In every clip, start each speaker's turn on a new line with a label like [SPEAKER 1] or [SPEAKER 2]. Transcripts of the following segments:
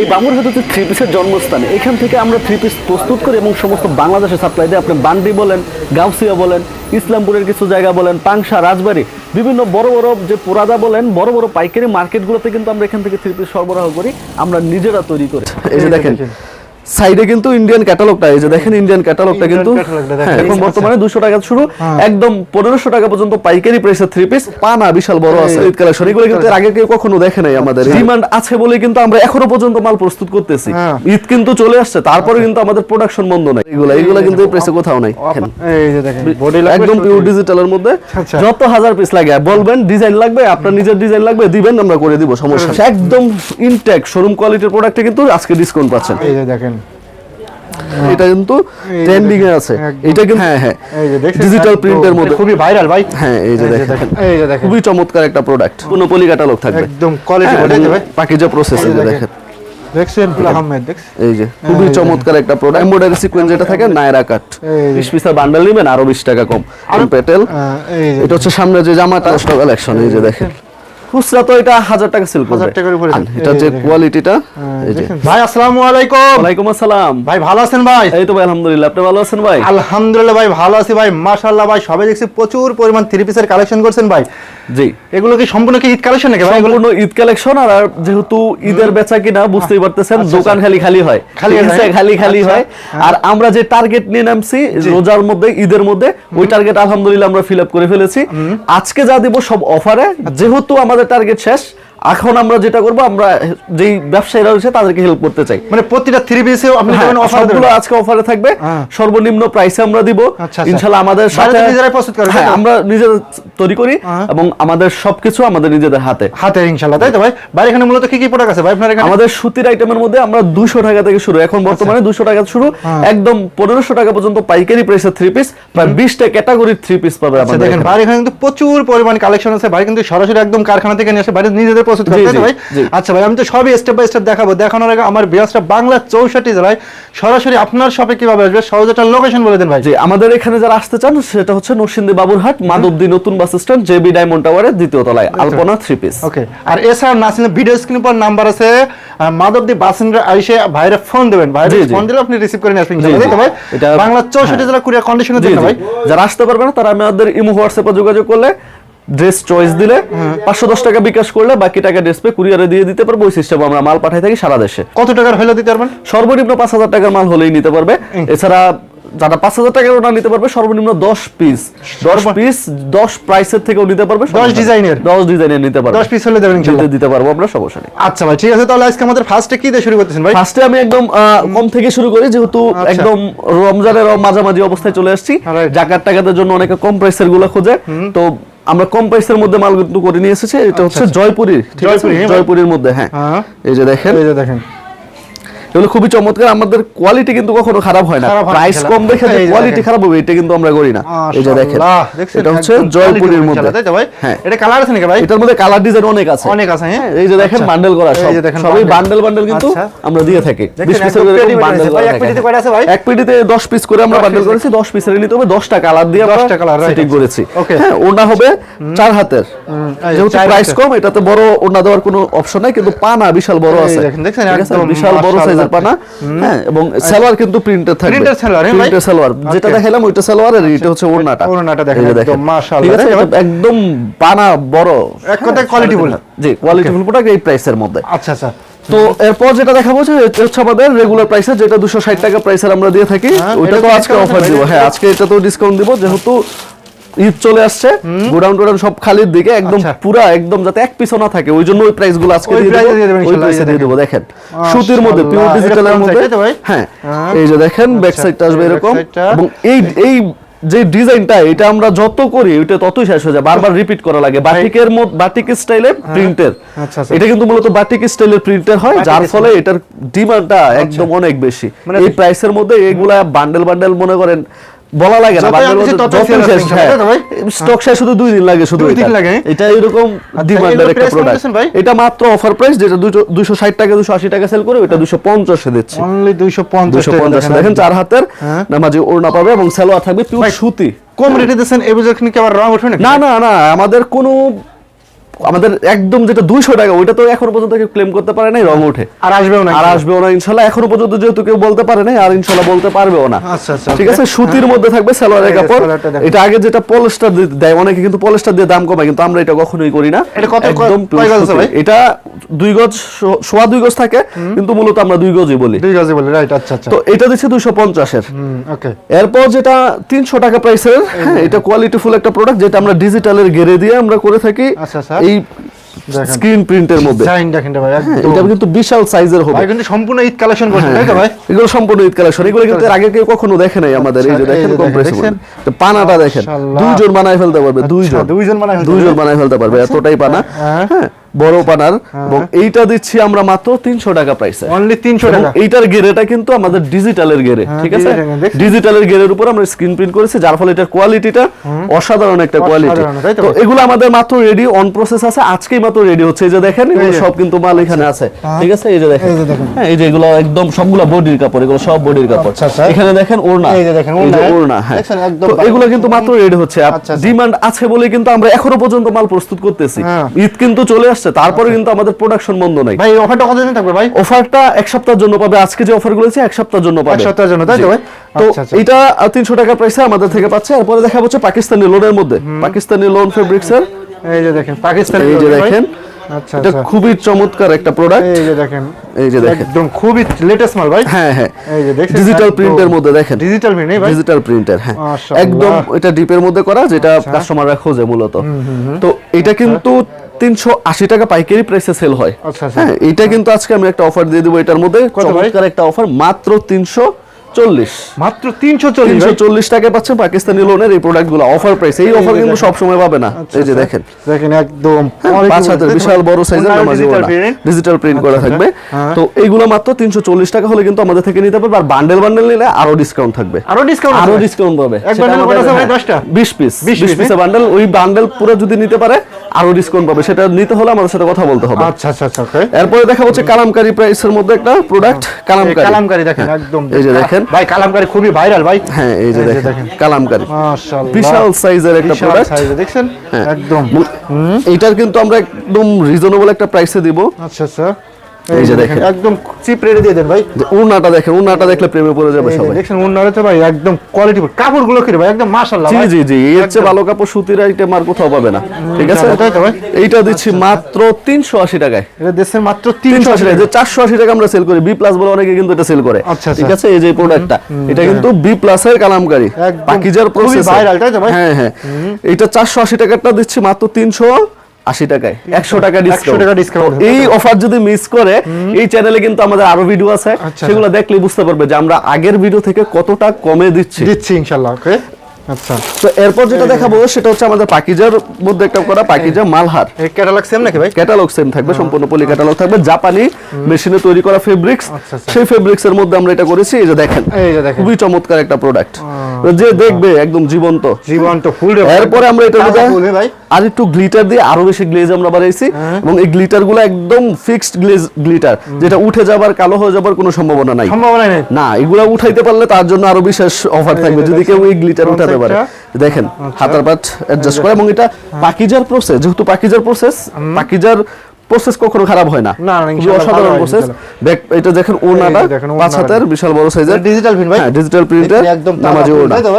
[SPEAKER 1] এই বামুরহাট হচ্ছে থ্রি পিসের জন্মস্থান। এখান থেকে আমরা থ্রি পিস প্রস্তুত করি এবং সমস্ত বাংলাদেশে সাপ্লাই দিই আপনি বান্ডি বলেন গাউসিয়া বলেন ইসলামপুরের কিছু জায়গা বলেন পাংশা রাজবাড়ি বিভিন্ন বড় বড় যে পোরাদা বলেন বড় বড় পাইকারি মার্কেটগুলোতে কিন্তু আমরা এখান থেকে থ্রি পিস সরবরাহ করি। আমরা নিজেরা তৈরি করি এই যে দেখেন। সাইডে কিন্তু ইন্ডিয়ান ক্যাটালগটা এই যে দেখেন ইন্ডিয়ান ক্যাটালগটা কিন্তু। হ্যাঁ, এখন
[SPEAKER 2] আচ্ছা।
[SPEAKER 1] বর্তমানে দুশো টাকা শুরু
[SPEAKER 2] হ্যাঁ।
[SPEAKER 1] একদম পনেরোশো টাকা পর্যন্ত পাইকারি প্রাইসের থ্রি পিস পানা বিশাল বড় আছে ঈদ কালেকশন। এগুলো কিন্তু এর আগে কেউ কখনো দেখে নাই আমাদের। ডিমান্ড আছে বলে কিন্তু আমরা এখনও পর্যন্ত মাল প্রস্তুত করতেছি।
[SPEAKER 2] হ্যাঁ।
[SPEAKER 1] ঈদ কিন্তু চলে আসছে তারপরে কিন্তু আমাদের প্রোডাকশন বন্ধ নাই। এগুলো এগুলো কিন্তু প্রেসে কোথাও নাই।
[SPEAKER 2] এই যে দেখেন বডি
[SPEAKER 1] একদম পিওর ডিজিটালের মধ্যে।
[SPEAKER 2] আচ্ছা।
[SPEAKER 1] যত হাজার পিস লাগে বলবেন ডিজাইন লাগবে আপনার নিজের ডিজাইন লাগবে দিবেন আমরা করে দিব সমস্যা একদম ইনটেক শোরুম কোয়ালিটির প্রোডাক্টে কিন্তু আজকে ডিসকাউন্ট পাচ্ছেন।
[SPEAKER 2] এই যে দেখেন
[SPEAKER 1] এটা কিন্তু ট্রেন্ডিং এ আছে। এটা কিন্তু হ্যাঁ হ্যাঁ।
[SPEAKER 2] এই যে দেখছেন
[SPEAKER 1] ডিজিটাল প্রিন্টের মধ্যে।
[SPEAKER 2] খুবই ভাইরাল ভাই।
[SPEAKER 1] হ্যাঁ এই যে দেখেন।
[SPEAKER 2] এই যে দেখেন।
[SPEAKER 1] খুবই চমৎকার একটা প্রোডাক্ট কোনো পলি ক্যাটালগ থাকবে।
[SPEAKER 2] একদম
[SPEAKER 1] হ্যাঁ,
[SPEAKER 2] বলে দেবে।
[SPEAKER 1] প্রসেস
[SPEAKER 2] এই যে দেখেন। দেখছেন আহমেদ
[SPEAKER 1] এই যে খুবই চমৎকার একটা প্রোডাক্ট এমব্রয়ডারি সিকোয়েন্স যেটা থাকে নায়রা কাট
[SPEAKER 2] এই যে।
[SPEAKER 1] বিশ পিসের বান্ডেল নেবেন আরও বিশ টাকা কম। আর পেটেল
[SPEAKER 2] আহ, এই যে
[SPEAKER 1] এটা হচ্ছে সামনে যে জামাটা কালেকশন এই যে দেখেন। খুচরা তো এটা হাজার টাকা সেল করবে।
[SPEAKER 2] হাজার টাকার উপরে
[SPEAKER 1] এটা যে কোয়ালিটিটা
[SPEAKER 2] আহ,
[SPEAKER 1] এই যে।
[SPEAKER 2] দেখেন। ভাই আসসালামু আলাইকুম।
[SPEAKER 1] ওয়ালাইকুম আসসালাম।
[SPEAKER 2] ভাই ভালো আছেন ভাই?
[SPEAKER 1] এই তো ভাই আলহামদুলিল্লাহ। আপনি ভালো আছেন ভাই?
[SPEAKER 2] আলহামদুলিল্লাহ ভাই ভালো আছি ভাই। মাশাআল্লাহ ভাই সবাই দেখছি প্রচুর পরিমাণ থ্রি পিসের কালেকশন করছেন ভাই।
[SPEAKER 1] জি।
[SPEAKER 2] এগুলো কি সম্পূর্ণ কি ঈদ কালেকশন নাকি ভাই?
[SPEAKER 1] সম্পূর্ণ ঈদ কালেকশন আর যেহেতু ঈদের বেচা কিনা বুঝতেই পারতেছেন দোকান খালি খালি হয়।
[SPEAKER 2] খালি হয়?
[SPEAKER 1] আছে? খালি খালি
[SPEAKER 2] আচ্ছা।
[SPEAKER 1] হয়। আর আমরা যে টার্গেট নিয়ে নামছি রোজার মধ্যে ঈদের মধ্যে ওই টার্গেট আলহামদুলিল্লাহ আমরা ফিল আপ করে ফেলেছি। আজকে যা দিব সব অফারে যেহেতু আমাদের টার্গেট শেষ এখন আমরা যেটা করব আমরা যেই ব্যবসায়ীরা রয়েছে তাদেরকে হেল্প করতে চাই।
[SPEAKER 2] মানে প্রতিটা থ্রি পিসেও আপনি
[SPEAKER 1] হ্যাঁ,
[SPEAKER 2] যেমন অফার
[SPEAKER 1] সবগুলো আজকে অফারে থাকবে।
[SPEAKER 2] হ্যাঁ।
[SPEAKER 1] সর্বনিম্ন প্রাইসে আমরা দিব।
[SPEAKER 2] আচ্ছা, আচ্ছা।
[SPEAKER 1] ইনশাআল্লাহ আমাদের সাথে
[SPEAKER 2] নিজেরাই প্রস্তুত করেন,
[SPEAKER 1] হ্যাঁ আমরা নিজেরা তৈরি করি
[SPEAKER 2] হ্যাঁ।
[SPEAKER 1] এবং আমাদের সবকিছু আমাদের নিজেদের হাতে।
[SPEAKER 2] হাতে ইনশাআল্লাহ তাই তো ভাই? ভাই এখানে মূলত কি কি প্রোডাক্ট আছে? ভাই আপনার এখানে
[SPEAKER 1] আমাদের সুতির আইটেমের মধ্যে আমরা দুশো টাকা থেকে শুরু। এখন বর্তমানে দুশো টাকা শুরু।
[SPEAKER 2] হ্যাঁ।
[SPEAKER 1] একদম পনেরোশো টাকা পর্যন্ত পাইকারি প্রাইসের থ্রি পিস প্রায় বিশটা ক্যাটাগরির থ্রি পিস পাবে
[SPEAKER 2] আচ্ছা
[SPEAKER 1] আমাদের
[SPEAKER 2] দেখেন। ভাই এখানে কিন্তু প্রচুর পরিমাণ কালেকশন আছে। ভাই কিন্তু সরাসরি একদম কারখানা থেকে নিয়ে আসে বাইরে নিজেদের প্রস্তুত করে
[SPEAKER 1] জি,
[SPEAKER 2] তাই তো
[SPEAKER 1] জি,
[SPEAKER 2] ভাই? আচ্ছা ভাই আমি তো সবই স্টেপ বাই স্টেপ দেখাবো। দেখানোর আগে আমার বিয়াসটা বাংলা চৌষট্টি জেলায় সরাসরি আপনার শপে কীভাবে আসবে সহজ একটা লোকেশন বলে দেন ভাই।
[SPEAKER 1] জি আমাদের এখানে যারা আসতে চান সেটা হচ্ছে নরসিংদী বাবুরহাট মাধবদী নতুন বাস স্ট্যান্ড জেবি ডায়মন্ড টাওয়ারের দ্বিতীয় তলায় আলপনা থ্রি পিস
[SPEAKER 2] ওকে আর এছাড়া নাসিনে ভিডিও স্ক্রিন পর নাম্বার আছে মাধবদী বাসিন্দা আইসে ভাইরে ফোন দেবেন। ভাইরে
[SPEAKER 1] জি।
[SPEAKER 2] ফোন দিলে আপনি রিসিভ করে আসবেন। ভাই?
[SPEAKER 1] এটা-
[SPEAKER 2] বাংলা চৌষট্টি। জেলা কুরিয়ার কন্ডিশনে দেন ভাই?
[SPEAKER 1] যারা আসতে পারবে না তারা আমাদের ইমো হোয়াটসঅ্যাপে যোগাযোগ করলে ড্রেস চয়েস দিলে পাঁচশো দশ টাকা বিকাশ করলে বাকি টাকা ড্রেস পে কুরিয়ারে দিয়ে দিতে পারব ওই সিস্টেম আমরা মাল পাঠাই থাকি সারা দেশে।
[SPEAKER 2] কত টাকার হলে দিতে পারবেন?
[SPEAKER 1] সর্বনিম্ন পাঁচ হাজার টাকার মাল হলেই নিতে পারবে। এছাড়া যারা পাঁচ হাজার টাকার ওটা নিতে পারবে সর্বনিম্ন দশ পিস দশ পিস দশ প্রাইসের থেকেও নিতে পারবে
[SPEAKER 2] দশ ডিজাইনের?
[SPEAKER 1] দশ ডিজাইনের নিতে পারবে।
[SPEAKER 2] দশ পিস হলে দেবেন
[SPEAKER 1] দিতে- পারব আমরা সমস্যা নেই।
[SPEAKER 2] আচ্ছা ভাই ঠিক আছে তাহলে আজকে আমাদের ফার্স্টে কি দিয়ে শুরু করতেছেন ভাই?
[SPEAKER 1] ফার্স্টে আমি একদম কম থেকে শুরু করি যেহেতু
[SPEAKER 2] আচ্ছা।
[SPEAKER 1] একদম রমজানের মাঝামাঝি অবস্থায় চলে আসছি।
[SPEAKER 2] Right.
[SPEAKER 1] জাকাত টাকাদের জন্য অনেকে কম প্রাইসেরগুলো খোঁজে। তো আমরা কম প্রাইসের মধ্যে মাল কিন্তু করে নিয়ে এসেছে এটা হচ্ছে জয়পুরি ঠিক আছে?
[SPEAKER 2] জয়পুরি, হ্যাঁ।
[SPEAKER 1] জয়পুরির মধ্যে হ্যাঁ।
[SPEAKER 2] হ্যাঁ।
[SPEAKER 1] এই যে দেখেন।
[SPEAKER 2] এই যে দেখেন।
[SPEAKER 1] এগুলো খুবই চমৎকার। আমাদের কোয়ালিটি কিন্তু কখনো খারাপ হয় না। প্রাইস কম দেখে যে কোয়ালিটি খারাপ হবে এটা কিন্তু আমরা করি না। এই যে দেখেন এটা হচ্ছে জয়পুরের মধ্যে। হ্যাঁ।
[SPEAKER 2] এটা কালার আছে নাকি ভাই?
[SPEAKER 1] এটার মধ্যে কালার ডিজাইন অনেক আছে।
[SPEAKER 2] অনেক আছে হ্যাঁ?
[SPEAKER 1] এই যে দেখেন
[SPEAKER 2] আচ্ছা।
[SPEAKER 1] বান্ডেল করা সব।
[SPEAKER 2] এই যে দেখেন
[SPEAKER 1] সবই বান্ডেল বান্ডেল কিন্তু
[SPEAKER 2] আচ্ছা।
[SPEAKER 1] আমরা দিয়ে থাকি।
[SPEAKER 2] দেখেন,
[SPEAKER 1] 20 পিসের
[SPEAKER 2] একদম
[SPEAKER 1] এরকম
[SPEAKER 2] ready ভাই,
[SPEAKER 1] করা
[SPEAKER 2] এক। পেটিতে কয়টা আছে ভাই?
[SPEAKER 1] এক পেটিতে 10 পিস করে আমরা বান্ডেল করেছি 10 পিসের নিতে হবে 10টা কালার দিয়ে আমরা
[SPEAKER 2] 10টা colour, right,
[SPEAKER 1] সেটিং
[SPEAKER 2] আচ্ছা।
[SPEAKER 1] করেছি. হ্যাঁ ওনা হবে চার হাতের। যেহেতু প্রাইস কম এটাতে বড় ওনা দেওয়ার কোনো অপশন নাই কিন্তু পানা বিশাল বড় আছে।
[SPEAKER 2] দেখেন,
[SPEAKER 1] আছে?
[SPEAKER 2] একদম
[SPEAKER 1] বিশাল বড়
[SPEAKER 2] মাশাআল্লাহ।
[SPEAKER 1] পানা হ্যাঁ এবং সালোয়ার কিন্তু প্রিন্টেড থাকবে।
[SPEAKER 2] Printed সালোয়ার, হ্যাঁ
[SPEAKER 1] সালোয়ার যেটা
[SPEAKER 2] Okay.
[SPEAKER 1] ওইটা সালোয়ার আর এটা হচ্ছে ওড়নাটা।
[SPEAKER 2] ওড়নাটা দেখেন, একদম মাশাআল্লাহ।
[SPEAKER 1] ঠিক আছে?
[SPEAKER 2] তাই তো?
[SPEAKER 1] একদম পানা বড়।
[SPEAKER 2] এক কথায় qualityful।
[SPEAKER 1] জি কোয়ালিটিফুল প্রোডাক্ট এই প্রাইসের মধ্যে।
[SPEAKER 2] আচ্ছা আচ্ছা।
[SPEAKER 1] তো এরপর যেটা দেখাবো যে হচ্ছে আমাদের রেগুলার প্রাইসে যেটা দুশো ষাট টাকা প্রাইসের আমরা দিয়ে থাকি
[SPEAKER 2] হ্যাঁ,
[SPEAKER 1] তো
[SPEAKER 2] তো
[SPEAKER 1] আজকে অফার দিব। হ্যাঁ আজকে এটা তো ডিসকাউন্ট দিব যেহেতু ঈদ চলে আসছে গোডাউন টোডাউন সব খালির দিকে একদম
[SPEAKER 2] আচ্ছা।
[SPEAKER 1] পুরা একদম যাতে এক পিছও না থাকে ওই জন্য ওই প্রাইসগুলো আজকে দিয়ে দেবো ওই প্রাইসে দিয়ে দেবো দেখেন। সুতির মধ্যে পিওর ডিজিটালের
[SPEAKER 2] এটা
[SPEAKER 1] মধ্যে? হ্যাঁ
[SPEAKER 2] হ্যাঁ।
[SPEAKER 1] এই যে দেখেন ব্যাক
[SPEAKER 2] আচ্ছা,
[SPEAKER 1] সাইডটা আসবে এরকম এবং এই এই যে ডিজাইনটা এটা আমরা যত করি ওইটা ততই শেষ হয়ে যায় বারবার রিপিট করা লাগে। বাটিকের মধ্যে বাটিক স্টাইলে প্রিন্টের
[SPEAKER 2] আচ্ছা, আচ্ছা।
[SPEAKER 1] এটা কিন্তু মূলত বাটিক স্টাইলের প্রিন্টের হয় যার ফলে এটার ডিমান্ডটা একদম অনেক বেশি।
[SPEAKER 2] মানে-
[SPEAKER 1] এই প্রাইসের মধ্যে এগুলা বান্ডেল বান্ডেল মনে করেন বলা লাগে না
[SPEAKER 2] তাই?
[SPEAKER 1] স্টক শেষ শুধু দুই দিন লাগে শুধু
[SPEAKER 2] দিন
[SPEAKER 1] এটা।
[SPEAKER 2] লাগে?
[SPEAKER 1] এটা এরকম ডিমান্ডের একটা প্রোডাক্ট এটা মাত্র অফার প্রাইস যেটা দুশো ষাট টাকা দুশো আশি টাকা সেল করে এটা দুশো পঞ্চাশে দিচ্ছে
[SPEAKER 2] অনলি 250
[SPEAKER 1] পঞ্চাশে
[SPEAKER 2] দেখেন
[SPEAKER 1] চার হাতের
[SPEAKER 2] হ্যাঁ।
[SPEAKER 1] নামাজি ওড়না পাবে এবং সালোয়ার থাকবে পিওর সুতি
[SPEAKER 2] কম রেটে দিচ্ছেন এই বুঝে কি আবার রং ওঠে
[SPEAKER 1] না না না আমাদের কোনো আমাদের একদম যেটা দুইশো টাকা ওইটা তো এখনও পর্যন্ত কেউ ক্লেম করতে পারে নাই রং উঠে
[SPEAKER 2] আর আসবেও না
[SPEAKER 1] আর আসবেও না ইনশাল্লাহ। এখনও পর্যন্ত যেহেতু কেউ বলতে পারে নাই আর ইনশাল্লাহ বলতে পারবেও না।
[SPEAKER 2] আচ্ছা, আচ্ছা,
[SPEAKER 1] ঠিক আছে? সুতির মধ্যে থাকবে সালোয়ারের কাপড়। এটা আগে যেটা পলিস্টার দেয় অনেকে কিন্তু পলিস্টার দিয়ে দাম কমায় কিন্তু আমরা এটা কখনোই করি না।
[SPEAKER 2] এটা কত-
[SPEAKER 1] একদম? এটা দুই গজ সোয়া দুই গজ থাকে কিন্তু মূলত আমরা দুই গজই বলি।
[SPEAKER 2] দুই গজে বলে রাইট আচ্ছা আচ্ছা।
[SPEAKER 1] তো এটা দিচ্ছে দুইশো পঞ্চাশের।
[SPEAKER 2] ওকে
[SPEAKER 1] এরপর যেটা তিনশো টাকা প্রাইসের হ্যাঁ এটা কোয়ালিটি ফুল একটা প্রোডাক্ট যেটা আমরা ডিজিটালের গেরে দিয়ে আমরা করে থাকি
[SPEAKER 2] আচ্ছা, আচ্ছা।
[SPEAKER 1] এই। স্ক্রিন প্রিন্টের মধ্যে।
[SPEAKER 2] ডিজাইন দেখেন ভাই
[SPEAKER 1] হ্যাঁ, এটা কিন্তু বিশাল সাইজের হবে।
[SPEAKER 2] কিন্তু সম্পূর্ণ ঈদ কালেকশন করছেন
[SPEAKER 1] হ্যাঁ,
[SPEAKER 2] তাই তো ভাই?
[SPEAKER 1] হ্যাঁ। এগুলো সম্পূর্ণ ঈদ কালেকশন এগুলো কিন্তু এর আগে কেউ কখনো দেখে নাই আমাদের। এই যে
[SPEAKER 2] আচ্ছা,
[SPEAKER 1] দেখেন।
[SPEAKER 2] দেখছেন?
[SPEAKER 1] তো পানাটা দেখেন। দুইজন বানায় ফেলতে পারবে দুইজন।
[SPEAKER 2] দুইজন বানায়
[SPEAKER 1] দুইজন বানায় ফেলতে পারবে এতটাই পানা।
[SPEAKER 2] হ্যাঁ।
[SPEAKER 1] হ্যাঁ বড় পানার এবং এইটা দিচ্ছি আমরা মাত্র তিনশো টাকা প্রাইসে
[SPEAKER 2] অনলি 300 টাকা।
[SPEAKER 1] এইটার গেরেটা কিন্তু আমাদের ডিজিটালের গেরে
[SPEAKER 2] হ্যাঁ,
[SPEAKER 1] ঠিক আছে? ডিজিটালের গেরের উপর আমরা স্ক্রিন প্রিন্ট করেছি যার ফলে এটার কোয়ালিটিটা অসাধারণ একটা কোয়ালিটি
[SPEAKER 2] তো?
[SPEAKER 1] এগুলো আমাদের মাত্র রেডি অন প্রসেস আছে আজকেই মাত্র রেডি হচ্ছে। এই যে দেখেন এগুলো সব কিন্তু মাল এখানে আছে ঠিক আছে? এই যে দেখেন। হ্যাঁ এই যে এগুলো একদম সবগুলো বডির কাপড় এগুলো সব বডির কাপড়।
[SPEAKER 2] আচ্ছা, আচ্ছা।
[SPEAKER 1] এখানে দেখেন ওড়না।
[SPEAKER 2] এই যে দেখেন, ওড়না,
[SPEAKER 1] হ্যাঁ। তো এগুলো কিন্তু মাত্র রেডি হচ্ছে।
[SPEAKER 2] আচ্ছা, আচ্ছা।
[SPEAKER 1] ডিমান্ড আছে বলে কিন্তু আমরা এখনও পর্যন্ত মাল প্রস্তুত করতেছি।
[SPEAKER 2] হ্যাঁ।
[SPEAKER 1] ঈদ কিন্তু চলে আসছে তারপরে কিন্তু আমাদের প্রোডাকশন বন্ধ নাই।
[SPEAKER 2] ভাই অফারটা কতদিন থাকবে ভাই?
[SPEAKER 1] অফারটা এক সপ্তাহের জন্য পাবে। আজকে যে অফারগুলো আছে এক সপ্তাহের জন্য পাবে।
[SPEAKER 2] এক সপ্তাহের জন্য, তাই তো ভাই?
[SPEAKER 1] তো
[SPEAKER 2] আচ্ছা, আচ্ছা।
[SPEAKER 1] এটা তিনশো টাকা প্রাইসে আমাদের থেকে পাচ্ছে। এরপরে দেখা হচ্ছে পাকিস্তানি লোনের মধ্যে। পাকিস্তানি লোন ফেব্রিক্স এর।
[SPEAKER 2] এই যে দেখেন পাকিস্তান
[SPEAKER 1] এই যে দেখেন।
[SPEAKER 2] আচ্ছা
[SPEAKER 1] এটা
[SPEAKER 2] আচ্ছা।
[SPEAKER 1] খুবই চমৎকার একটা প্রোডাক্ট
[SPEAKER 2] এই যে দেখেন।
[SPEAKER 1] এই যে দেখেন।
[SPEAKER 2] একদম খুবই লেটেস্ট মাল ভাই।
[SPEAKER 1] হ্যাঁ হ্যাঁ।
[SPEAKER 2] এই যে দেখছেন
[SPEAKER 1] ডিজিটাল প্রিন্টের মধ্যে দেখেন।
[SPEAKER 2] ডিজিটাল প্রিন্ট ভাই।
[SPEAKER 1] ডিজিটাল প্রিন্টার হ্যাঁ। একদম এটা ডিপের মধ্যে করা যেটা কাস্টমাররা খোঁজে মূলত। তো এটা কিন্তু তিনশো আশি টাকা পাইকারি প্রাইসে সেল হয়
[SPEAKER 2] আচ্ছা, আচ্ছা।
[SPEAKER 1] হ্যাঁ এটা কিন্তু আজকে আমি একটা অফার দিয়ে দেবো এটার মধ্যে? চমৎকার একটা অফার মাত্র তিনশো চল্লিশ।
[SPEAKER 2] মাত্র 340
[SPEAKER 1] তিনশো চল্লিশ টাকায় পাচ্ছেন পাকিস্তানি লোনের এই প্রোডাক্ট অফার প্রাইস এই অফার কিন্তু সবসময় পাবে না।
[SPEAKER 2] আচ্ছা,
[SPEAKER 1] এই যে
[SPEAKER 2] আচ্ছা।
[SPEAKER 1] দেখেন।
[SPEAKER 2] দেখেন একদম
[SPEAKER 1] পাঁচ হাতের বিশাল বড় সাইজের নামাজি ডিজিটাল প্রিন্ট করা
[SPEAKER 2] আচ্ছা,
[SPEAKER 1] থাকবে।
[SPEAKER 2] হ্যাঁ।
[SPEAKER 1] তো এইগুলো মাত্র তিনশো চল্লিশ টাকা হলে কিন্তু আমাদের থেকে নিতে পারবে। আর বান্ডেল বান্ডেল নিলে আরও ডিসকাউন্ট থাকবে।
[SPEAKER 2] আরও ডিসকাউন্ট
[SPEAKER 1] আরও ডিসকাউন্ট পাবে।
[SPEAKER 2] এক bundle কত আছে ভাই, 10টা?
[SPEAKER 1] 20 পিস
[SPEAKER 2] 20
[SPEAKER 1] 20 বান্ডেল ওই বান্ডেল পুরো যদি নিতে পারে আরও ডিসকাউন্ট পাবে। সেটা নিতে হলে আমাদের সাথে কথা বলতে হবে।
[SPEAKER 2] আচ্ছা আচ্ছা আচ্ছা
[SPEAKER 1] এরপরে দেখা হচ্ছে কালামকারী প্রাইসের মধ্যে একটা প্রোডাক্ট কালামকারী।
[SPEAKER 2] কালামকারী দেখেন
[SPEAKER 1] হ্যাঁ,
[SPEAKER 2] একদম
[SPEAKER 1] এই যে দেখেন
[SPEAKER 2] ভাই কালামকারী খুবই ভাইরাল ভাই।
[SPEAKER 1] হ্যাঁ এই যে দেখেন
[SPEAKER 2] দেখেন।
[SPEAKER 1] কালামকারী।
[SPEAKER 2] মাশাআল্লাহ।
[SPEAKER 1] বিশাল সাইজের একটা প্রোডাক্ট
[SPEAKER 2] সাইজে দেখছেন? একদম।
[SPEAKER 1] এইটার কিন্তু আমরা একদম রিজনেবল একটা প্রাইসে দিব।
[SPEAKER 2] আচ্ছা আচ্ছা।
[SPEAKER 1] এই যে দেখেন।
[SPEAKER 2] একদম চিপ রেটে দিয়ে দেন ভাই।
[SPEAKER 1] যে উড়নাটা দেখেন উড়নাটা দেখলে প্রেমে পড়ে যাবে সবাই।
[SPEAKER 2] দেখছেন উন্নয়ন তো ভাই একদম কোয়ালিটি কাপড়গুলো কি রে ভাই? একদম মাশাআল্লাহ
[SPEAKER 1] জি জি জি এর চেয়ে ভালো কাপড় সুতির আইটেম আর কোথাও পাবে না। ঠিক আছে? এইটা দিচ্ছি মাত্র তিনশো আশি টাকায়।
[SPEAKER 2] এটা দেশের মাত্র
[SPEAKER 1] তিনশো
[SPEAKER 2] 300
[SPEAKER 1] আশি টাকা যে চারশো আশি টাকা আমরা সেল করি বি প্লাস বলে অনেকে কিন্তু এটা সেল করে।
[SPEAKER 2] আচ্ছা, আচ্ছা।
[SPEAKER 1] ঠিক আছে? এই যে প্রোডাক্টটা এটা কিন্তু বি প্লাস এর কালামকারী। পাকিজার প্রসেস
[SPEAKER 2] viral, তাই তো ভাই?
[SPEAKER 1] হ্যাঁ হ্যাঁ। এটা চারশো আশি টাকাটা দিচ্ছি মাত্র তিনশো। আশি টাকায়। একশো টাকা
[SPEAKER 2] 100
[SPEAKER 1] ডিসকাউন্ট
[SPEAKER 2] টাকা ডিসকাউন্ট
[SPEAKER 1] এই অফার যদি মিস করে এই চ্যানেলে কিন্তু আমাদের আরও ভিডিও আছে।
[SPEAKER 2] আচ্ছা।
[SPEAKER 1] সেগুলো দেখলে বুঝতে পারবে যে আমরা আগের ভিডিও থেকে কতটা কমে দিচ্ছি।
[SPEAKER 2] দিচ্ছি ইনশাল্লাহ ওকে আচ্ছা।
[SPEAKER 1] তো এরপর যেটা দেখাবো সেটা হচ্ছে আমাদের পাকিজার মধ্যে একটা করা পাকিজা মালহার
[SPEAKER 2] ক্যাটালগ সেম নাকি ভাই?
[SPEAKER 1] ক্যাটালগ সেম থাকবে সম্পূর্ণ পলি ক্যাটালগ থাকবে। জাপানি মেশিনে তৈরি করা ফেব্রিক্স। সেই ফেব্রিক্স এর মধ্যে আমরা এটা করেছি এই যে দেখেন।
[SPEAKER 2] এই যে দেখেন।
[SPEAKER 1] খুবই চমৎকার একটা প্রোডাক্ট যে দেখবে একদম জীবন্ত।
[SPEAKER 2] জীবন্ত ফুল
[SPEAKER 1] এরপরে আমরা এটার মধ্যে আর একটু গ্লিটার দিয়ে আরও বেশি গ্লেজ আমরা বাড়াইছি
[SPEAKER 2] হ্যাঁ।
[SPEAKER 1] এবং এই গ্লিটারগুলো একদম ফিক্সড গ্লেজ গ্লিটার যেটা উঠে যাবার কালো হয়ে যাবার কোনো সম্ভাবনা নাই।
[SPEAKER 2] সম্ভাবনা নেই।
[SPEAKER 1] না এগুলা উঠাইতে পারলে তার জন্য আরও বিশেষ অফার থাকবে। যদি কেউ এই গ্লিটার উঠাতে পারে। দেখেন হাতার পাট অ্যাডজাস্ট করে এবং এটা পাকিজার প্রসেস যেহেতু পাকিজার প্রসেস পাকিজার প্রসেস কখনো খারাপ হয় না। অসাধারণ প্রসেস দেখ এটা দেখেন ওনাটা পাঁচ হাতের বিশাল বড় সাইজের
[SPEAKER 2] ডিজিটাল প্রিন্ট ভাই।
[SPEAKER 1] হ্যাঁ ডিজিটাল প্রিন্টে
[SPEAKER 2] একদম
[SPEAKER 1] নামাজি
[SPEAKER 2] তাজা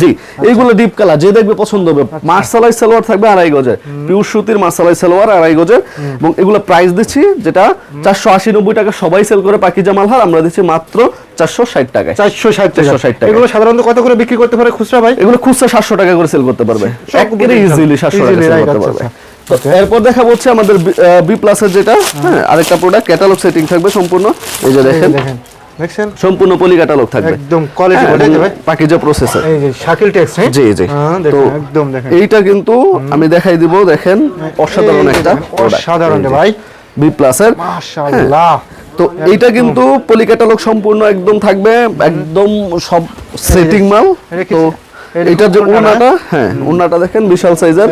[SPEAKER 1] জি এইগুলো ডিপ কালার যে দেখবে পছন্দ হবে। মার্শালাই সালোয়ার থাকবে আড়াই গজের। পিওর সুতির মার্শালাই সালোয়ার আড়াই গজের। এবং এগুলো প্রাইস দিচ্ছি যেটা চারশো আশি নব্বই টাকা সবাই সেল করে পাকিজা মালহার আমরা দিচ্ছি মাত্র চারশো ষাট টাকায়।
[SPEAKER 2] চারশো ষাট টাকা।
[SPEAKER 1] 460 টাকা।
[SPEAKER 2] এগুলো সাধারণত কত করে বিক্রি করতে পারে খুচরা ভাই?
[SPEAKER 1] এগুলো খুচরা সাতশো টাকা করে সেল করতে পারবে। একেবারে ইজিলি সাতশো টাকা সেল করতে
[SPEAKER 2] আচ্ছা,
[SPEAKER 1] পারবে।
[SPEAKER 2] আচ্ছা।
[SPEAKER 1] এরপর দেখা হচ্ছে আমাদের বি প্লাসের যেটা হ্যাঁ আরেকটা প্রোডাক্ট ক্যাটালগ সেটিং থাকবে সম্পূর্ণ। এই যে দেখেন।
[SPEAKER 2] দেখছেন?
[SPEAKER 1] সম্পূর্ণ পলি ক্যাটালগ থাকবে।
[SPEAKER 2] একদম কোয়ালিটি
[SPEAKER 1] হ্যাঁ,
[SPEAKER 2] বলে ভাই
[SPEAKER 1] পাকিজা প্রসেসর
[SPEAKER 2] এই যে শাকিল টেক্স হ্যাঁ?
[SPEAKER 1] জি জি।
[SPEAKER 2] হ্যাঁ,
[SPEAKER 1] তো
[SPEAKER 2] একদম দেখেন।
[SPEAKER 1] এইটা কিন্তু আমি দেখাই দিব দেখেন অসাধারণ একটা
[SPEAKER 2] অসাধারণ ভাই।
[SPEAKER 1] বি প্লাসের
[SPEAKER 2] মাশাআল্লাহ।
[SPEAKER 1] তো এইটা কিন্তু পলি ক্যাটালগ সম্পূর্ণ একদম থাকবে একদম সব সেটিং মাল তো
[SPEAKER 2] এটা
[SPEAKER 1] যে? ওড়নাটা হ্যাঁ ওড়নাটা দেখেন বিশাল সাইজের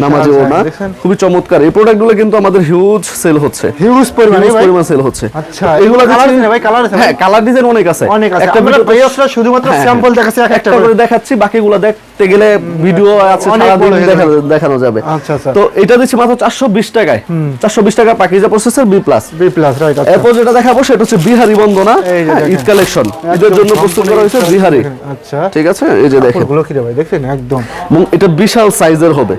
[SPEAKER 1] নামাজি
[SPEAKER 2] দেখছেন?
[SPEAKER 1] খুবই চমৎকার। এই প্রোডাক্টগুলো কিন্তু আমাদের হিউজ সেল হচ্ছে।
[SPEAKER 2] হিউজ পরিমাণে
[SPEAKER 1] পরিমাণ সেল হচ্ছে।
[SPEAKER 2] আচ্ছা,
[SPEAKER 1] এগুলো দেখছি-
[SPEAKER 2] আছে ভাই? colour আছে
[SPEAKER 1] হ্যাঁ কালার ডিজাইন অনেক আছে।
[SPEAKER 2] অনেক আছে।
[SPEAKER 1] একটা
[SPEAKER 2] আমরা ভাইয়াসরা শুধুমাত্র
[SPEAKER 1] হ্যাঁ,
[SPEAKER 2] স্যাম্পল দেখাচ্ছি এক একটা করে।
[SPEAKER 1] দেখাচ্ছি বাকিগুলো দেখতে গেলে ভিডিও আছে
[SPEAKER 2] অনেক
[SPEAKER 1] সারাদিন
[SPEAKER 2] বড় হয়ে
[SPEAKER 1] দেখানো যাবে।
[SPEAKER 2] আচ্ছা, আচ্ছা।
[SPEAKER 1] তো এটা দিচ্ছি মাত্র চারশো বিশ টাকায়। চারশো বিশ টাকা Pakiza processor B plus
[SPEAKER 2] B plus right
[SPEAKER 1] এরপর যেটা দেখাবো সেটা হচ্ছে বিহারি বন্দনা। হ্যাঁ। ঈদ কালেকশন ঈদের জন্য প্রস্তুত করা হয়েছে বিহারি।
[SPEAKER 2] আচ্ছা।
[SPEAKER 1] ঠিক আছে? এই যে দেখেন।
[SPEAKER 2] গুলো কি রে ভাই দেখছেন? একদম।
[SPEAKER 1] এবং এটা বিশাল সাইজের হবে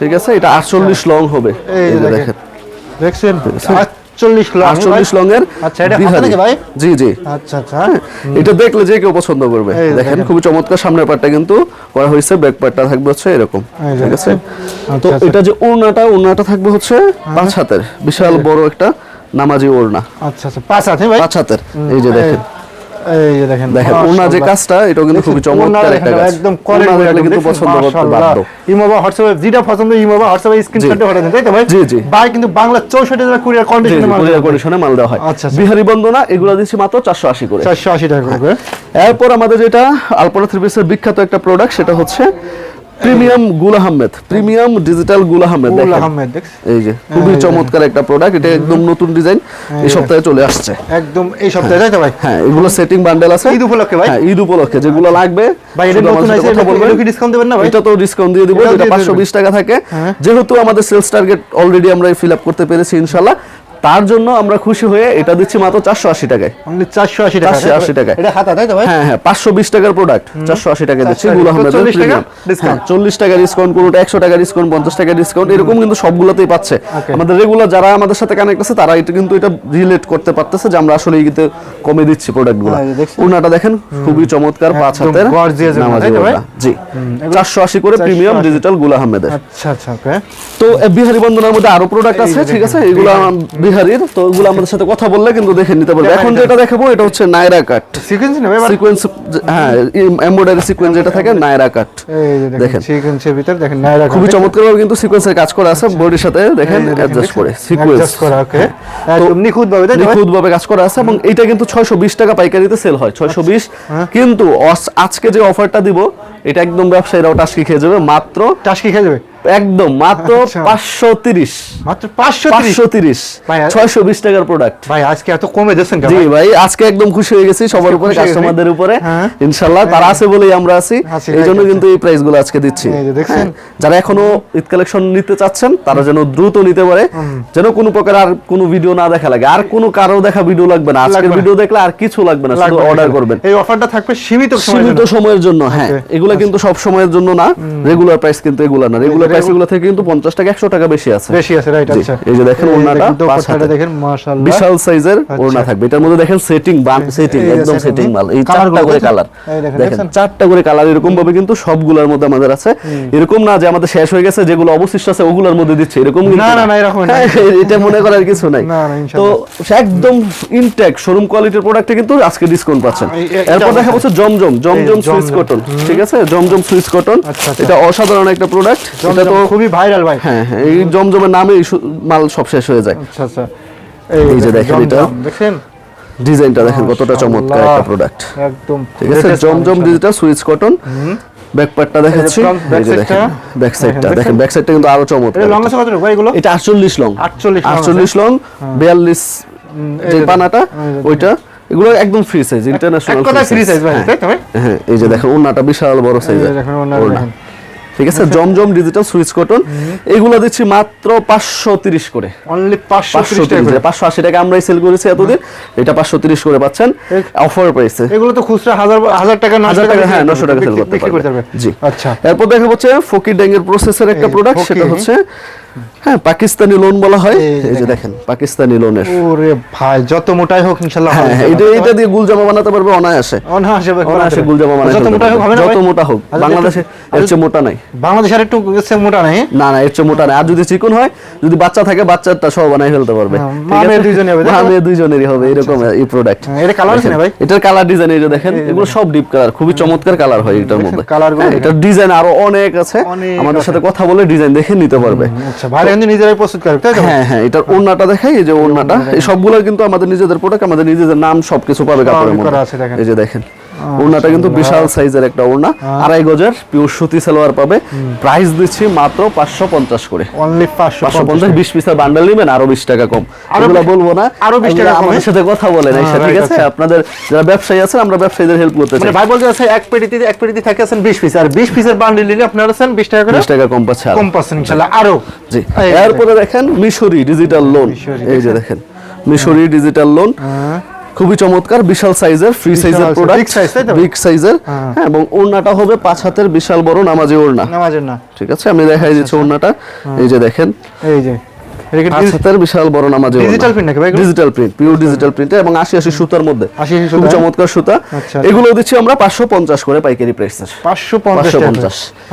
[SPEAKER 1] ঠিক আছে? এটা আটচল্লিশ লং হবে।
[SPEAKER 2] এই
[SPEAKER 1] যে
[SPEAKER 2] দেখেন। দেখছেন? 48 লাখ
[SPEAKER 1] আটচল্লিশ লং এর
[SPEAKER 2] আচ্ছা, এটা হাতে ভাই?
[SPEAKER 1] জি জি।
[SPEAKER 2] আচ্ছা আচ্ছা।
[SPEAKER 1] এটা দেখলে যে কেউ পছন্দ করবে। দেখেন। খুবই চমৎকার। সামনের পার্টটা কিন্তু করা হয়েছে ব্যাক পার্টটা থাকবে হচ্ছে এরকম ঠিক আছে?
[SPEAKER 2] আচ্ছা,
[SPEAKER 1] তো
[SPEAKER 2] আচ্ছা।
[SPEAKER 1] এটা যে ওড়নাটা ওড়নাটা থাকবে হচ্ছে পাঁচ হাতের। বিশাল বড় একটা নামাজি ওড়না।
[SPEAKER 2] আচ্ছা আচ্ছা। পাঁচ আছে ভাই?
[SPEAKER 1] পাঁচ হাতের। এই যে দেখেন।
[SPEAKER 2] এই যে দেখেন
[SPEAKER 1] দেখেন ওড়না যে কাজটা এটাও কিন্তু খুবই চমৎকার একটা কাজ।
[SPEAKER 2] একদম কোয়ালিটি
[SPEAKER 1] কিন্তু পছন্দ করতে বাধ্য।
[SPEAKER 2] ইমোবা হোয়াটসঅ্যাপে যেটা পছন্দ ইমোবা হোয়াটসঅ্যাপে স্ক্রিনশটে পাঠিয়ে তাই তো ভাই?
[SPEAKER 1] জি, জি।
[SPEAKER 2] ভাই কিন্তু বাংলা 64 হাজার কুরিয়ার কন্ডিশনে মাল
[SPEAKER 1] কুরিয়ার কন্ডিশনে মাল দেওয়া হয়।
[SPEAKER 2] আচ্ছা, আচ্ছা।
[SPEAKER 1] বিহারি বন্দনা এগুলো দিচ্ছি মাত্র চারশো আশি করে।
[SPEAKER 2] 480 টাকা করে।
[SPEAKER 1] এরপর আমাদের যেটা আলপনা থ্রি বিখ্যাত একটা প্রোডাক্ট সেটা হচ্ছে প্রিমিয়াম গুল আহমেদ প্রিমিয়াম ডিজিটাল গুল আহমেদ এই যে খুবই চমৎকার একটা প্রোডাক্ট এটা একদম নতুন ডিজাইন এই সপ্তাহে চলে আসছে।
[SPEAKER 2] একদম এই সপ্তাহে তাই তো ভাই?
[SPEAKER 1] হ্যাঁ এগুলো সেটিং বান্ডেল আছে।
[SPEAKER 2] ঈদ উপলক্ষে ভাই?
[SPEAKER 1] হ্যাঁ ঈদ উপলক্ষে যেগুলো লাগবে
[SPEAKER 2] ভাই এটা নতুন আছে
[SPEAKER 1] কথা বলবেন।
[SPEAKER 2] কি ডিসকাউন্ট দেবেন না ভাই?
[SPEAKER 1] এটা তো ডিসকাউন্ট দিয়ে দিব পাঁচশো বিশ টাকা থাকে।
[SPEAKER 2] হ্যাঁ।
[SPEAKER 1] যেহেতু আমাদের সেলস টার্গেট অলরেডি আমরা ফিল আপ করতে পেরেছি ইনশাল্লাহ তার জন্য আমরা খুশি হয়ে এটা দিচ্ছি মাত্র চারশো আশি টাকায়।
[SPEAKER 2] অনলি 480 টাকা
[SPEAKER 1] 480 টাকা।
[SPEAKER 2] এটা হাতা তাই তো ভাই?
[SPEAKER 1] হ্যাঁ হ্যাঁ পাঁচশো বিশ টাকার প্রোডাক্ট চারশো আশি টাকা দিচ্ছি।
[SPEAKER 2] 480
[SPEAKER 1] গুল আহমেদের
[SPEAKER 2] 40 টাকা
[SPEAKER 1] প্রিমিয়াম
[SPEAKER 2] discount।
[SPEAKER 1] হ্যাঁ চল্লিশ টাকা ডিসকাউন্ট কোনোটা একশো টাকা ডিসকাউন্ট পঞ্চাশ টাকা ডিসকাউন্ট এরকম কিন্তু সবগুলোতেই পাচ্ছে। আমাদের রেগুলার যারা আমাদের সাথে কানেক্ট আছে তারা এটা কিন্তু এটা রিলেট করতে পারতেছে যে আমরা আসলে কিন্তু কমে দিচ্ছি প্রোডাক্টগুলো
[SPEAKER 2] হ্যাঁ, এই?
[SPEAKER 1] ওনাটা দেখেন খুবই চমৎকার পাঁচ হাতের? জি। চারশো আশি করে প্রিমিয়াম ডিজিটালগুলা আহমেদের
[SPEAKER 2] আচ্ছা আচ্ছা
[SPEAKER 1] তো বিহারি বন্দনার মধ্যে আরও প্রোডাক্ট আছে ঠিক আছে? এগুলো বিহারির তো এগুলো আমাদের সাথে কথা বললে কিন্তু দেখে নিতে পারবে। এখন যেটা দেখাবো এটা হচ্ছে নায়রা কাট
[SPEAKER 2] সিকোয়েন্স না ভাই
[SPEAKER 1] সিকোয়েন্স হ্যাঁ এমব্রয়ডারি সিকোয়েন্স যেটা থাকে নায়রা কাট
[SPEAKER 2] দেখেন। সিকোয়েন্সের ভিতর দেখেন নাইরা
[SPEAKER 1] খুবই চমৎকার ভাবে কিন্তু সিকোয়েন্সের কাজ করা আছে বডির সাথে দেখেন অ্যাডজাস্ট করে সিকোয়েন্স
[SPEAKER 2] অ্যাডজাস্ট করা ওকে একদম ভাবে তাই তো?
[SPEAKER 1] নিখুঁত ভাবে কাজ করা আছে এবং এটা কিন্তু 620 টাকা পাইকারিতে সেল হয় 620
[SPEAKER 2] হ্যাঁ।
[SPEAKER 1] কিন্তু আজকে যে অফারটা দিব এটা একদম ব্যবসায়ীরাও টাস্কি খেয়ে যাবে মাত্র
[SPEAKER 2] টাস্কি খেয়ে যাবে?
[SPEAKER 1] একদম মাত্র
[SPEAKER 2] আচ্ছা।
[SPEAKER 1] 530
[SPEAKER 2] মাত্র 530
[SPEAKER 1] 530
[SPEAKER 2] ভাই, আর-
[SPEAKER 1] 620 টাকার প্রোডাক্ট
[SPEAKER 2] ভাই আজকে এত কমে দিচ্ছেন কেন?
[SPEAKER 1] জি
[SPEAKER 2] ভাই?
[SPEAKER 1] আজকে একদম খুশি হয়ে গেছি সবার উপরে
[SPEAKER 2] হয়ে।
[SPEAKER 1] কাস্টমারদের উপরে।
[SPEAKER 2] হ্যাঁ।
[SPEAKER 1] ইনশাআল্লাহ তারা আছে বলেই আমরা আছি। এই জন্য কিন্তু এই প্রাইসগুলো আজকে দিচ্ছি? হ্যাঁ, যারা এখনও ঈদ কালেকশন নিতে চাচ্ছেন তারা যেন দ্রুত নিতে পারে। যেন কোনো প্রকার আর কোনো ভিডিও না দেখা লাগে। আর কোনো কারও দেখা ভিডিও লাগবে না। আজকের ভিডিও দেখলে আর কিছু লাগবে না শুধু অর্ডার করবেন।
[SPEAKER 2] এই অফারটা থাকবে সীমিত সময়ের
[SPEAKER 1] সীমিত
[SPEAKER 2] জন্য।
[SPEAKER 1] সময়ের জন্য হ্যাঁ।
[SPEAKER 2] Okay,
[SPEAKER 1] এগুলো কিন্তু সব সময়ের জন্য না রেগুলার প্রাইস কিন্তু এগুলো না। রেগুলার প্রাইস এগুলো থেকে কিন্তু পঞ্চাশ টাকা একশো টাকা বেশি আছে।
[SPEAKER 2] বেশি আছে রাইট আচ্ছা।
[SPEAKER 1] এই যে দেখেন ওড়নাটা
[SPEAKER 2] দেখেন, দোপাট্টাটা দেখেন মাশাআল্লাহ।
[SPEAKER 1] বিশাল সাইজের
[SPEAKER 2] আচ্ছা।
[SPEAKER 1] ওড়না থাকবে। এটার মধ্যে দেখেন সেটিং বান সেটিং একদম সেটিং মাল। এই চারটা করে কালার
[SPEAKER 2] দেখেন,
[SPEAKER 1] চারটা করে কালার এরকম ভাবে কিন্তু সবগুলোর মধ্যে আমাদের আছে। এরকম না যে আমাদের শেষ হয়ে গেছে যেগুলো অবশিষ্ট আছে ওগুলোর মধ্যে দিচ্ছে। এরকম
[SPEAKER 2] না, না, না, এরকম না।
[SPEAKER 1] এটা মনে করার কিছু নাই।
[SPEAKER 2] না, না,
[SPEAKER 1] তো একদম ইনটেক শোরুম কোয়ালিটির প্রোডাক্টে কিন্তু আজকে ডিসকাউন্ট পাচ্ছেন। এরপর দেখা যাচ্ছে জমজম জমজম
[SPEAKER 2] জমজম।
[SPEAKER 1] কটন ঠিক আছে? Zamzam Swiss cotton.
[SPEAKER 2] আচ্ছা, আচ্ছা।
[SPEAKER 1] এটা অসাধারণ একটা প্রোডাক্ট এটা তো
[SPEAKER 2] খুবই ভাইরাল ভাই।
[SPEAKER 1] হ্যাঁ হ্যাঁ এই জমজমের নামে মাল সব শেষ হয়ে যায়।
[SPEAKER 2] আচ্ছা আচ্ছা।
[SPEAKER 1] এই যে দেখেন এটা।
[SPEAKER 2] দেখছেন?
[SPEAKER 1] ডিজাইনটা দেখেন কতটা চমৎকার একটা প্রোডাক্ট
[SPEAKER 2] একদম
[SPEAKER 1] ঠিক আছে Zamzam digital Swiss cotton back পার্টটা দেখাচ্ছি। এই যে দেখেন
[SPEAKER 2] টা।
[SPEAKER 1] ব্যাক সাইডটা
[SPEAKER 2] দেখেন,
[SPEAKER 1] দেখেন। ব্যাক সাইডটা কিন্তু আরও চমৎকার।
[SPEAKER 2] এটা লং আছে কত ভাই এগুলো?
[SPEAKER 1] এটা 48 লং।
[SPEAKER 2] 48 long আছে।
[SPEAKER 1] 48 লং 42
[SPEAKER 2] এই
[SPEAKER 1] যে
[SPEAKER 2] যে
[SPEAKER 1] পানাটা ওইটা। এগুলো একদম ফ্রি সাইজ ইন্টারন্যাশনাল
[SPEAKER 2] কথা ফ্রি সাইজ ভাই তাই তো ভাই?
[SPEAKER 1] হ্যাঁ এই যে দেখেন ওন্নাটা বিশাল বড়
[SPEAKER 2] যে দেখেন
[SPEAKER 1] ঠিক আছে জমজম ডিজিটাল সুইচ কটন এগুলো দিচ্ছি মাত্র 530 করে।
[SPEAKER 2] অনলি 530 টাকা করে।
[SPEAKER 1] পাঁচশো আশি টাকা আমরাই সেল করেছি এতদিন এটা পাঁচশো তিরিশ করে পাচ্ছেন অফার প্রাইসে
[SPEAKER 2] এগুলো তো খুচরা হাজার হাজার টাকা নশো
[SPEAKER 1] হাজার টাকা হ্যাঁ
[SPEAKER 2] করতে
[SPEAKER 1] নশো টাকা সেল করতে
[SPEAKER 2] বিক্রি করতে
[SPEAKER 1] পারবে
[SPEAKER 2] পারবে
[SPEAKER 1] জি।
[SPEAKER 2] আচ্ছা।
[SPEAKER 1] এরপর দেখা হচ্ছে ফকির ড্যাঙ্গের প্রসেসের একটা প্রোডাক্ট সেটা হচ্ছে হ্যাঁ পাকিস্তানি লোন বলা হয়। এই যে দেখেন। পাকিস্তানি লোনের
[SPEAKER 2] ওরে ভাই যত মোটাই হোক ইনশাআল্লাহ
[SPEAKER 1] হ্যাঁ হ্যাঁ, এটা এটা দিয়ে গুলজামা বানাতে পারবে অনায়াসে।
[SPEAKER 2] অনায়াসে
[SPEAKER 1] অনায়াসে গুলজামা বানাতে
[SPEAKER 2] যত মোটা হোক হবে না
[SPEAKER 1] যত মোটা হোক
[SPEAKER 2] আচ্ছা,
[SPEAKER 1] বাংলাদেশে এর চেয়ে মোটা নাই।
[SPEAKER 2] বাংলাদেশ একটু এসে মোটা নাই?
[SPEAKER 1] না না এর চেয়ে মোটা নাই। আর যদি চিকন হয় যদি বাচ্চা থাকে বাচ্চাটা সহ বানাই ফেলতে পারবে।
[SPEAKER 2] হ্যাঁ,
[SPEAKER 1] ঠিক
[SPEAKER 2] মা
[SPEAKER 1] আছে?
[SPEAKER 2] মেয়ে দুইজনই হবে, তাই তো?
[SPEAKER 1] মা মেয়ে দুইজনেরই হবে এরকম এই প্রোডাক্ট
[SPEAKER 2] এটা কালার আছে না ভাই?
[SPEAKER 1] এটার কালার ডিজাইন এই যে দেখেন এগুলো সব ডিপ কালার খুবই চমৎকার কালার হয় এটার মধ্যে।
[SPEAKER 2] colour গুলো
[SPEAKER 1] হ্যাঁ, এটার ডিজাইন আরও অনেক আছে। আমাদের সাথে কথা বলে ডিজাইন দেখে নিতে পারবে।
[SPEAKER 2] আচ্ছা ভাই কিন্তু নিজেরাই প্রস্তুত করে তাই তো?
[SPEAKER 1] হ্যাঁ হ্যাঁ এটার ওড়নাটা দেখাই এই যে ওড়নাটা এই সবগুলো কিন্তু আমাদের নিজেদের প্রোডাক্ট আমাদের নিজেদের নাম সবকিছু পাবে কাপড়ের মধ্যে। এই যে দেখেন। ওড়নাটা কিন্তু বিশাল সাইজের একটা ওড়না। আড়াই গজের পিওর সুতি সালোয়ার পাবে। প্রাইস দিচ্ছি মাত্র পাঁচশো পঞ্চাশ করে।
[SPEAKER 2] অনলি পাঁচশো
[SPEAKER 1] পঞ্চাশ বিশ পিসের বান্ডেল নেবেন আরও বিশ টাকা কম। এগুলো বলব না।
[SPEAKER 2] আরও 20 টাকা
[SPEAKER 1] আমাদের সাথে কথা বলেন
[SPEAKER 2] হ্যাঁ,
[SPEAKER 1] ঠিক আছে। আপনাদের যারা ব্যবসায়ী আছেন আমরা ব্যবসায়ীদের হেল্প করতে
[SPEAKER 2] মানে
[SPEAKER 1] চাই।
[SPEAKER 2] ভাই বলতে আছে এক পেটিতে এক পেটিতে থাকে আছেন বিশ পিস। আর বিশ পিসের বান্ডিল নিলে আপনারা আছেন বিশ টাকা করে?
[SPEAKER 1] বিশ টাকা কম পাচ্ছে আরও।
[SPEAKER 2] কম পাচ্ছেন ইনশাল্লাহ। আরও।
[SPEAKER 1] জি। এরপরে দেখেন মিশরি ডিজিটাল লোন এই যে দেখেন মিশরি ডিজিটাল লোন
[SPEAKER 2] হ্যাঁ।
[SPEAKER 1] খুবই চমৎকার বিশাল সাইজের ফ্রি সাইজের প্রোডাক্ট
[SPEAKER 2] size, তাই তো?
[SPEAKER 1] বিগ সাইজের
[SPEAKER 2] হ্যাঁ।
[SPEAKER 1] হ্যাঁ এবং ওড়নাটা হবে পাঁচ হাতের বিশাল বড় নামাজি ওড়না।
[SPEAKER 2] নামাজের না
[SPEAKER 1] ঠিক আছে আমি দেখাই দিচ্ছি ওড়নাটা। এই যে দেখেন।
[SPEAKER 2] এই যে
[SPEAKER 1] বিশাল বড় নামাজি
[SPEAKER 2] নাকি ভাই
[SPEAKER 1] ডিজিটাল প্রিন্ট পিওর ডিজিটাল প্রিন্টে এবং আশি আশি সুতার মধ্যে।
[SPEAKER 2] 80 সুতা, হ্যাঁ?
[SPEAKER 1] চমৎকার সুতা।
[SPEAKER 2] আচ্ছা।
[SPEAKER 1] এগুলো দিচ্ছি আমরা পাঁচশো পঞ্চাশ করে পাইকারি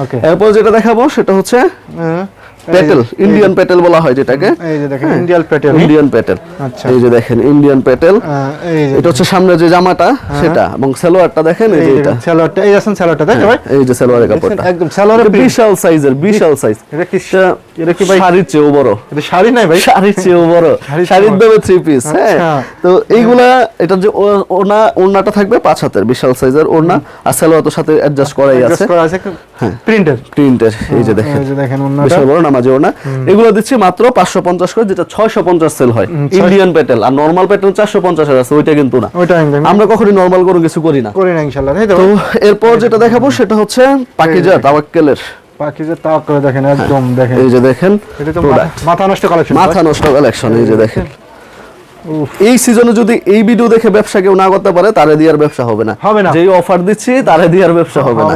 [SPEAKER 2] ওকে।
[SPEAKER 1] এরপর যেটা দেখাবো সেটা হচ্ছে পেটেল ইন্ডিয়ান পেটেল বলা হয় যেটাকে
[SPEAKER 2] এই যে দেখেন ইন্ডিয়াল প্যাটার্ন
[SPEAKER 1] ইন্ডিয়ান পেটেল
[SPEAKER 2] আচ্ছা।
[SPEAKER 1] এই যে দেখেন ইন্ডিয়ান পেটেল
[SPEAKER 2] এই যে
[SPEAKER 1] এটা হচ্ছে সামনে যে জামাটা সেটা এবং সালোয়ারটা দেখেন এই যে এটা
[SPEAKER 2] স্যালোয়ারটা এই আছেন স্যালোয়ারটা তাই তো ভাই
[SPEAKER 1] এই যে সালোয়ারের কাপড়টা
[SPEAKER 2] একদম সালোয়ারের
[SPEAKER 1] বিশাল সাইজের বিশাল সাইজ
[SPEAKER 2] এটা কি
[SPEAKER 1] এটা কি ভাই শাড়ির চেয়েও বড়
[SPEAKER 2] এটা শাড়ি নাই ভাই
[SPEAKER 1] শাড়ির চেয়েও বড়
[SPEAKER 2] শাড়ির
[SPEAKER 1] দামে থ্রি পিস হ্যাঁ
[SPEAKER 2] আচ্ছা।
[SPEAKER 1] তো এইগুলা এটা যে ও- ওড়না ওড়নাটা থাকবে পাঁচ হাতের বিশাল সাইজের ওড়না আর সালোয়ার তো সাথে অ্যাডজাস্ট করাই আছে
[SPEAKER 2] Adjust করা আছে প্রিন্টের
[SPEAKER 1] প্রিন্টের এই যে দেখেন
[SPEAKER 2] এই যে দেখেন
[SPEAKER 1] বিশাল বড় নামাজি ওড়না এগুলো দিচ্ছি মাত্র পাঁচশো পঞ্চাশ করে যেটা ছয়শো পঞ্চাশ সেল হয়। ইন্ডিয়ান প্যাটেল আর নর্মাল প্যাটেল চারশো পঞ্চাশের আছে ওইটা কিন্তু না। আমরা কখনই নর্মাল কোনো কিছু করি না।
[SPEAKER 2] করি না ইনশাল্লাহ তো?
[SPEAKER 1] এরপর যেটা দেখাবো সেটা হচ্ছে পাকিজা তাওয়াক্কেলের।
[SPEAKER 2] পাকিজা যে তাও করে দেখেন একদম দেখেন।
[SPEAKER 1] এই যে দেখেন
[SPEAKER 2] এটা তো মাথা- মাথা নষ্ট কালেকশন
[SPEAKER 1] মাথা নষ্ট কালেকশন এই যে দেখেন। এই সিজনে যদি এই ভিডিও দেখে ব্যবসা কেউ না করতে পারে তারে দিয়ার ব্যবসা হবে না।
[SPEAKER 2] হবে না।
[SPEAKER 1] যেই অফার দিচ্ছি তারে দিয়ার ব্যবসা হবে না।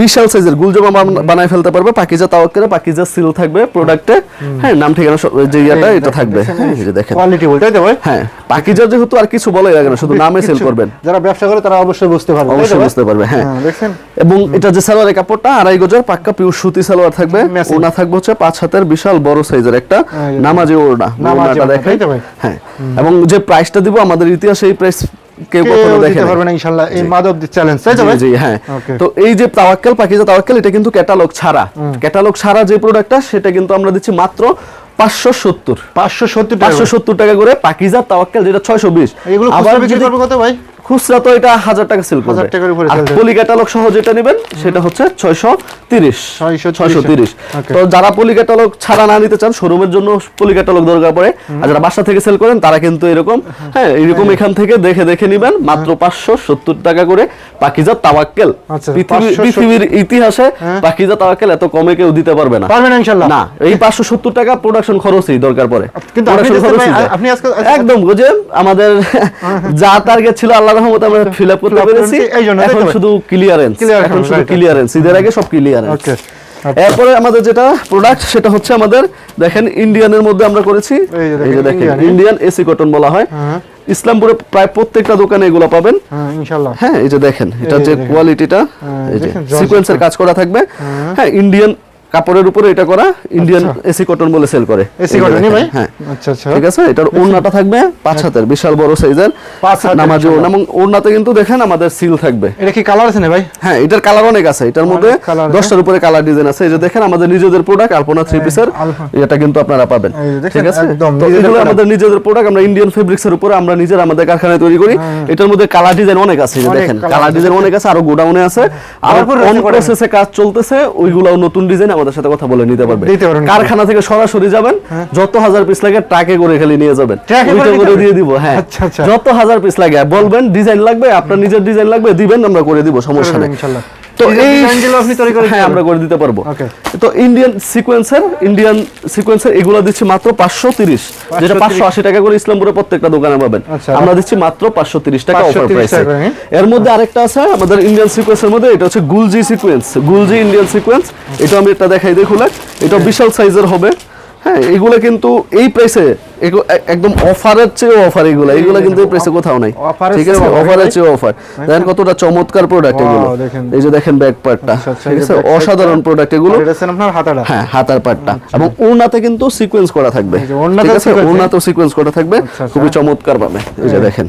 [SPEAKER 1] বিশাল সাইজের গুলজমা বানায় ফেলতে পারবে পাকিজা তাওয়াক্কেলে পাকিজা সিল থাকবে প্রোডাক্টে হ্যাঁ নাম ঠিকানা যে ইয়াটা এটা থাকবে। হ্যাঁ, দেখেন।
[SPEAKER 2] কোয়ালিটি বলতে ভাই?
[SPEAKER 1] হ্যাঁ। পাকিজা যেহেতু আর কিছু বলাই লাগে না শুধু নামে সেল করবেন।
[SPEAKER 2] যারা ব্যবসা করে তারা অবশ্যই বুঝতে পারবে
[SPEAKER 1] অবশ্যই বুঝতে পারবে হ্যাঁ।
[SPEAKER 2] হ্যাঁ, দেখছেন?
[SPEAKER 1] এবং এটা যে সালোয়ারের কাপড়টা আড়াই গজের পাক্কা পিওর সুতি সালোয়ার থাকবে। ওনা থাকবে হচ্ছে পাঁচ হাতের বিশাল বড় সাইজের একটা
[SPEAKER 2] এই
[SPEAKER 1] নামাজি ওড়না। ওড়নাটা দেখাই। হ্যাঁ। এবং যে প্রাইসটা দিব আমাদের ইতিহাসে এই প্রাইস কেউ
[SPEAKER 2] কেউ
[SPEAKER 1] কখনো দেখে
[SPEAKER 2] পারবে না ইনশাআল্লাহ এই মাদব চ্যালেঞ্জ তাই
[SPEAKER 1] জি জি হ্যাঁ। তো এই যে তাওয়াক্কেল পাকিজা তাওয়াক্কেল এটা কিন্তু ক্যাটালগ ছাড়া। ক্যাটালগ ছাড়া যে প্রোডাক্টটা সেটা কিন্তু আমরা দিচ্ছি মাত্র পাঁচশো সত্তর।
[SPEAKER 2] পাঁচশো সত্তর টাকা
[SPEAKER 1] পাঁচশো সত্তর টাকা করে পাকিজা তাওয়াক্কাল যেটা ছয়শো বিশ।
[SPEAKER 2] এগুলো
[SPEAKER 1] আবার
[SPEAKER 2] কত ভাই?
[SPEAKER 1] খুচরা তো এটা হাজার টাকা সেল করবে।
[SPEAKER 2] টাকার উপরে
[SPEAKER 1] পলি ক্যাটালগ সহ যেটা নেবেন সেটা হচ্ছে ছয়শো তিরিশ। ছয়শো তিরিশ। তো যারা পলি ক্যাটালগ ছাড়া না নিতে চান শোরুমের জন্য পলি ক্যাটালগ দরকার পড়ে। আর যারা বাসা থেকে সেল করেন তারা কিন্তু এরকম হ্যাঁ। এরকম এখান থেকে দেখে দেখে নিবেন। মাত্র পাঁচশো সত্তর টাকা করে পাকিজা তাওয়াক্কেল।
[SPEAKER 2] আচ্ছা,
[SPEAKER 1] পৃথিবী-
[SPEAKER 2] 570
[SPEAKER 1] পৃথিবীর ইতিহাসে
[SPEAKER 2] হ্যাঁ।
[SPEAKER 1] পাকিজা তাওয়াক্কেল এত কমে কেউ দিতে পারবে না।
[SPEAKER 2] পারবে না ইনশাআল্লাহ।
[SPEAKER 1] না এই পাঁচশো সত্তর টাকা প্রোডাকশন খরচই দরকার পড়ে।
[SPEAKER 2] কিন্তু আপনি আজকে
[SPEAKER 1] একদম বুঝে আমাদের যা টার্গেট ছিল আল্লাহ রহমতে আমরা ফিল আপ করতে পেরেছি। এখন শুধু ক্লিয়ারেন্স এখন শুধু ক্লিয়ারেন্স ঈদের আগে সব ক্লিয়ারেন্স
[SPEAKER 2] ওকে
[SPEAKER 1] এরপরে আমাদের যেটা প্রোডাক্ট সেটা হচ্ছে আমাদের দেখেন ইন্ডিয়ানের মধ্যে আমরা করেছি।
[SPEAKER 2] এই যে দেখেন,
[SPEAKER 1] ইন্ডিয়ান এসি কটন বলা হয়।
[SPEAKER 2] হ্যাঁ।
[SPEAKER 1] ইসলামপুরে প্রায় প্রত্যেকটা দোকানে এগুলো পাবেন।
[SPEAKER 2] হ্যাঁ ইনশাআল্লাহ।
[SPEAKER 1] হ্যাঁ এই যে দেখেন এটা যে কোয়ালিটিটা
[SPEAKER 2] হ্যাঁ,
[SPEAKER 1] এই যে সিকোয়েন্সের কাজ করা থাকবে। হ্যাঁ। ইন্ডিয়ান কাপড়ের উপরে এটা করা ইন্ডিয়ান এসি কটন বলে সেল করে।
[SPEAKER 2] এসি কটনই
[SPEAKER 1] দেখেন,
[SPEAKER 2] ভাই?
[SPEAKER 1] হ্যাঁ।
[SPEAKER 2] আচ্ছা আচ্ছা।
[SPEAKER 1] ঠিক আছে? এটার ওড়নাটা থাকবে পাঁচ হাতের বিশাল বড় সাইজের।
[SPEAKER 2] পাঁচ হাতের
[SPEAKER 1] নামাজি ওড়না এবং ওড়নাতে কিন্তু দেখেন আমাদের সিল থাকবে।
[SPEAKER 2] এটা কি কালার আছে না ভাই?
[SPEAKER 1] হ্যাঁ এটার কালার অনেক আছে। এটার মধ্যে
[SPEAKER 2] colour আছে।
[SPEAKER 1] দশটার উপরে কালার ডিজাইন আছে। এই যে দেখেন আমাদের নিজেদের প্রোডাক্ট আলপনা থ্রি পিসের এটা কিন্তু আপনারা পাবেন। ঠিক আছে? এগুলো আমাদের নিজেদের প্রোডাক্ট আমরা ইন্ডিয়ান ফেব্রিক্স এর উপরে আমরা নিজের আমাদের কারখানায় তৈরি করি। এটার মধ্যে কালার ডিজাইন অনেক আছে এই যে দেখেন। কালার ডিজাইন অনেক আছে আরও গোডাউনে আছে। আর অন প্রসেসে কাজ চলতেছে ওইগুলো নতুন ডিজাইন আমাদের সাথে কথা বলে নিতে পারবে
[SPEAKER 2] পারবেন।
[SPEAKER 1] কারখানা থেকে সরাসরি যাবেন যত হাজার পিস লাগে ট্রাকে করে খালি নিয়ে যাবেন
[SPEAKER 2] করে?
[SPEAKER 1] দিয়ে দিব হ্যাঁ
[SPEAKER 2] আচ্ছা, আচ্ছা।
[SPEAKER 1] যত হাজার পিস লাগে বলবেন ডিজাইন লাগবে আপনার নিজের ডিজাইন লাগবে দিবেন আমরা করে দিব সমস্যা নেই তো এই
[SPEAKER 2] আপনি তৈরি করে
[SPEAKER 1] হ্যাঁ আমরা করে দিতে পারব. তো ইন্ডিয়ান সিকোয়েন্সের ইন্ডিয়ান সিকোয়েন্সের এগুলো দিচ্ছি মাত্র পাঁচশো তিরিশ। যেটা
[SPEAKER 2] 530
[SPEAKER 1] পাঁচশো আশি টাকা করে ইসলামপুরে প্রত্যেকটা দোকানে পাবেন।
[SPEAKER 2] আচ্ছা।
[SPEAKER 1] আমরা দিচ্ছি মাত্র পাঁচশো তিরিশ টাকা অফার
[SPEAKER 2] 530
[SPEAKER 1] প্রাইসে
[SPEAKER 2] হ্যাঁ?
[SPEAKER 1] এর মধ্যে আরেকটা আছে আমাদের ইন্ডিয়ান সিকোয়েন্সের মধ্যে এটা হচ্ছে গুলজি সিকোয়েন্স গুলজি ইন্ডিয়ান সিকোয়েন্স এটা আমি একটা দেখাই দিই খুলে এটা বিশাল সাইজের হবে। হ্যাঁ এগুলো কিন্তু এই প্রাইসে একদম অফারের চেয়ে অফার এগুলো এগুলো কিন্তু এই প্রাইসে কোথাও নাই। ঠিক আছে? অফারের চেয়ে অফার দেখেন। কতটা চমৎকার প্রোডাক্ট এগুলো। এই যে দেখেন ব্যাক পার্টটা
[SPEAKER 2] আচ্ছা, আচ্ছা,
[SPEAKER 1] ঠিক আছে? অসাধারণ প্রোডাক্ট এগুলো।
[SPEAKER 2] আপনার হাতাটা?
[SPEAKER 1] হ্যাঁ হাতার পাটটা এবং ওড়নাতে কিন্তু সিকোয়েন্স করা থাকবে। ঠিক আছে? ওড়নাতেও সিকোয়েন্স করা থাকবে।
[SPEAKER 2] আচ্ছা, আচ্ছা।
[SPEAKER 1] খুবই চমৎকার পাবে এই যে দেখেন।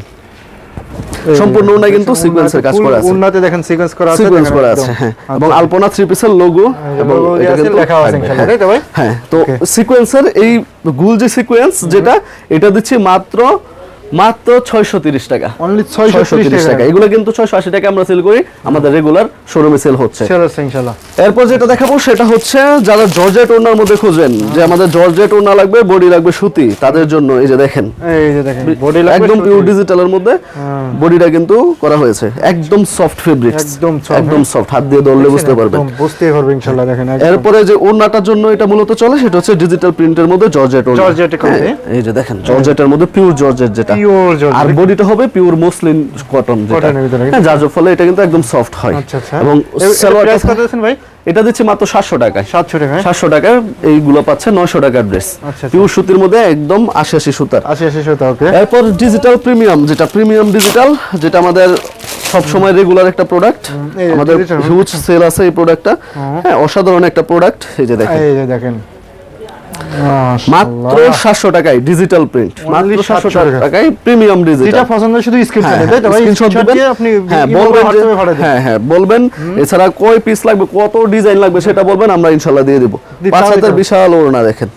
[SPEAKER 1] সম্পূর্ণ ওড়না কিন্তু সিকোয়েন্সের কাজ করা আছে
[SPEAKER 2] উন্নতে দেখেন সিকোয়েন্স করা আছে
[SPEAKER 1] সিকোয়েন্স করা আছে হ্যাঁ
[SPEAKER 2] আচ্ছা।
[SPEAKER 1] এবং আলপনা থ্রি পিসের লোগো এবং এটা কিন্তু
[SPEAKER 2] লেখা আছে ইনশাআল্লাহ,
[SPEAKER 1] হ্যাঁ।
[SPEAKER 2] তাই তো ভাই?
[SPEAKER 1] হ্যাঁ তো. সিকোয়েন্সের এই গুলজি সিকোয়েন্স যেটা এটা দিচ্ছি মাত্র মাত্র ছয়শো তিরিশ টাকা।
[SPEAKER 2] অনলি ছয়শো
[SPEAKER 1] ছয়শো তিরিশ টাকা। এগুলো কিন্তু ছয়শো আশি টাকা আমরা সেল করি। আমাদের রেগুলার শোরুমে সেল হচ্ছে। এরপর যেটা দেখাবো সেটা হচ্ছে যারা জর্জেট ওনার মধ্যে যে আমাদের জর্জেট ওনা লাগবে বডি লাগবে সুতি তাদের জন্য এই যে দেখেন।
[SPEAKER 2] এই যে দেখেন বডি
[SPEAKER 1] একদম পিওর ডিজিটালের মধ্যে বডিটা কিন্তু করা হয়েছে। একদম সফট ফেব্রিক
[SPEAKER 2] একদম
[SPEAKER 1] একদম সফট হাত দিয়ে ধরলে বুঝতে পারবেন।
[SPEAKER 2] বুঝতেই পারবে ইনশাল্লাহ দেখেন
[SPEAKER 1] এরপরে যে ওড়নাটার জন্য এটা মূলত চলে সেটা হচ্ছে ডিজিটাল প্রিন্টের মধ্যে জর্জেট
[SPEAKER 2] মধ্যে?
[SPEAKER 1] হ্যাঁ, এই যে দেখেন জর্জেটের মধ্যে পিওর জর্জেট যেটা। আর বডিটা হবে পিওর মসলিন কটন যেটা। হ্যাঁ যার ফলে এটা কিন্তু একদম সফট হয়।
[SPEAKER 2] আচ্ছা আচ্ছা।
[SPEAKER 1] এবং সালোয়ারটা
[SPEAKER 2] কত দিয়েছেন ভাই?
[SPEAKER 1] এটা দিচ্ছে মাত্র সাতশো টাকায়। টাকায়? এইগুলো পাচ্ছে নয়শো টাকার ড্রেস
[SPEAKER 2] আচ্ছা।
[SPEAKER 1] পিওর সুতির মধ্যে একদম আশি আশি সুতার।
[SPEAKER 2] আশি আশি শত ওকে।
[SPEAKER 1] এরপর ডিজিটাল প্রিমিয়াম যেটা প্রিমিয়াম ডিজিটাল যেটা আমাদের সব সময় রেগুলার একটা প্রোডাক্ট আমাদের। হিউজ সেল আছে এই প্রোডাক্টটা হ্যাঁ অসাধারণ একটা প্রোডাক্ট এই যে দেখেন।
[SPEAKER 2] এই যে দেখেন।
[SPEAKER 1] মাত্র সাতশো টাকায় ডিজিটাল প্রিন্ট মাত্র
[SPEAKER 2] 700
[SPEAKER 1] টাকায়। প্রিমিয়াম
[SPEAKER 2] যেটা পছন্দ শুধু স্ক্রিনশট
[SPEAKER 1] হ্যাঁ,
[SPEAKER 2] তাই
[SPEAKER 1] স্ক্রিনশট দিবেন।
[SPEAKER 2] আপনি
[SPEAKER 1] হ্যাঁ বলবেন। হ্যাঁ হ্যাঁ বলবেন এছাড়া কয় পিস লাগবে কত ডিজাইন লাগবে সেটা বলবেন আমরা ইনশাল্লাহ দিয়ে দিব। পাঁচ
[SPEAKER 2] হবে
[SPEAKER 1] বিশাল ওড়না দেখেন।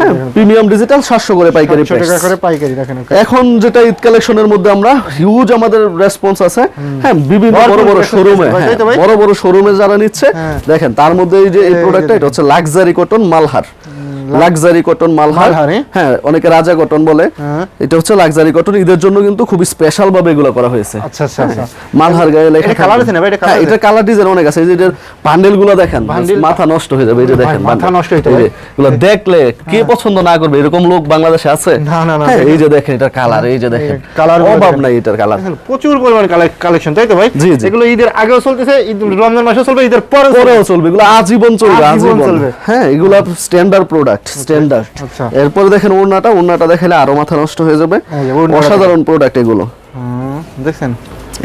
[SPEAKER 1] হ্যাঁ প্রিমিয়াম ডিজিটাল সাতশো করে পাইকারি
[SPEAKER 2] 700 টাকা করে পাইকারি ওকে।
[SPEAKER 1] এখন যেটা ঈদ কালেকশনের মধ্যে আমরা হিউজ আমাদের রেসপন্স আছে। হ্যাঁ বিভিন্ন বড় বড় শোরুমে
[SPEAKER 2] ভাই?
[SPEAKER 1] বড় বড় শোরুমে যারা নিচ্ছে
[SPEAKER 2] হ্যাঁ।
[SPEAKER 1] দেখেন তার মধ্যে এই যে এই প্রোডাক্টটা এটা হচ্ছে luxury cotton Malhar. Luxury cotton Malhar. হ্যাঁ অনেকে রাজা কটন বলে।
[SPEAKER 2] হ্যাঁ।
[SPEAKER 1] এটা হচ্ছে লাক্সারি কটন ঈদের জন্য কিন্তু খুব স্পেশাল ভাবে এগুলো করা হয়েছে।
[SPEAKER 2] আচ্ছা আচ্ছা আচ্ছা।
[SPEAKER 1] মালহার গায়ে লেখা
[SPEAKER 2] এটা
[SPEAKER 1] থাকবে।
[SPEAKER 2] আছে না ভাই? এটা
[SPEAKER 1] হ্যাঁ, এটা কালার ডিজাইন অনেক আছে। এই যে এটার বান্ডেলগুলো দেখেন মাথা নষ্ট হয়ে যাবে। এই যে দেখেন
[SPEAKER 2] মাথা নষ্ট হইতে
[SPEAKER 1] এই যে,
[SPEAKER 2] ভাই।
[SPEAKER 1] এগুলো দেখলে কে পছন্দ না করবে? এরকম লোক বাংলাদেশে আছে?
[SPEAKER 2] না, না, না,
[SPEAKER 1] হ্যাঁ, এই যে দেখেন এটার কালার এই যে দেখেন।
[SPEAKER 2] কালার
[SPEAKER 1] অভাব নাই এটার কালার
[SPEAKER 2] প্রচুর পরিমাণ কালেকশন তাই তো ভাই। এগুলো ঈদের আগেও চলতেছে ঈদ রমজান মাসেও চলবে ঈদের পরেও চলবে।
[SPEAKER 1] এগুলো আজীবন চলবে
[SPEAKER 2] আজীবন চলবে।
[SPEAKER 1] হ্যাঁ এগুলো স্ট্যান্ডার্ড প্রোডাক্ট স্ট্যান্ডার্ড
[SPEAKER 2] আচ্ছা।
[SPEAKER 1] এরপরে দেখেন ওড়নাটা ওড়নাটা দেখালে আরও মাথা নষ্ট হয়ে যাবে। অসাধারণ প্রোডাক্ট এগুলো।
[SPEAKER 2] দেখেন দেখছেন?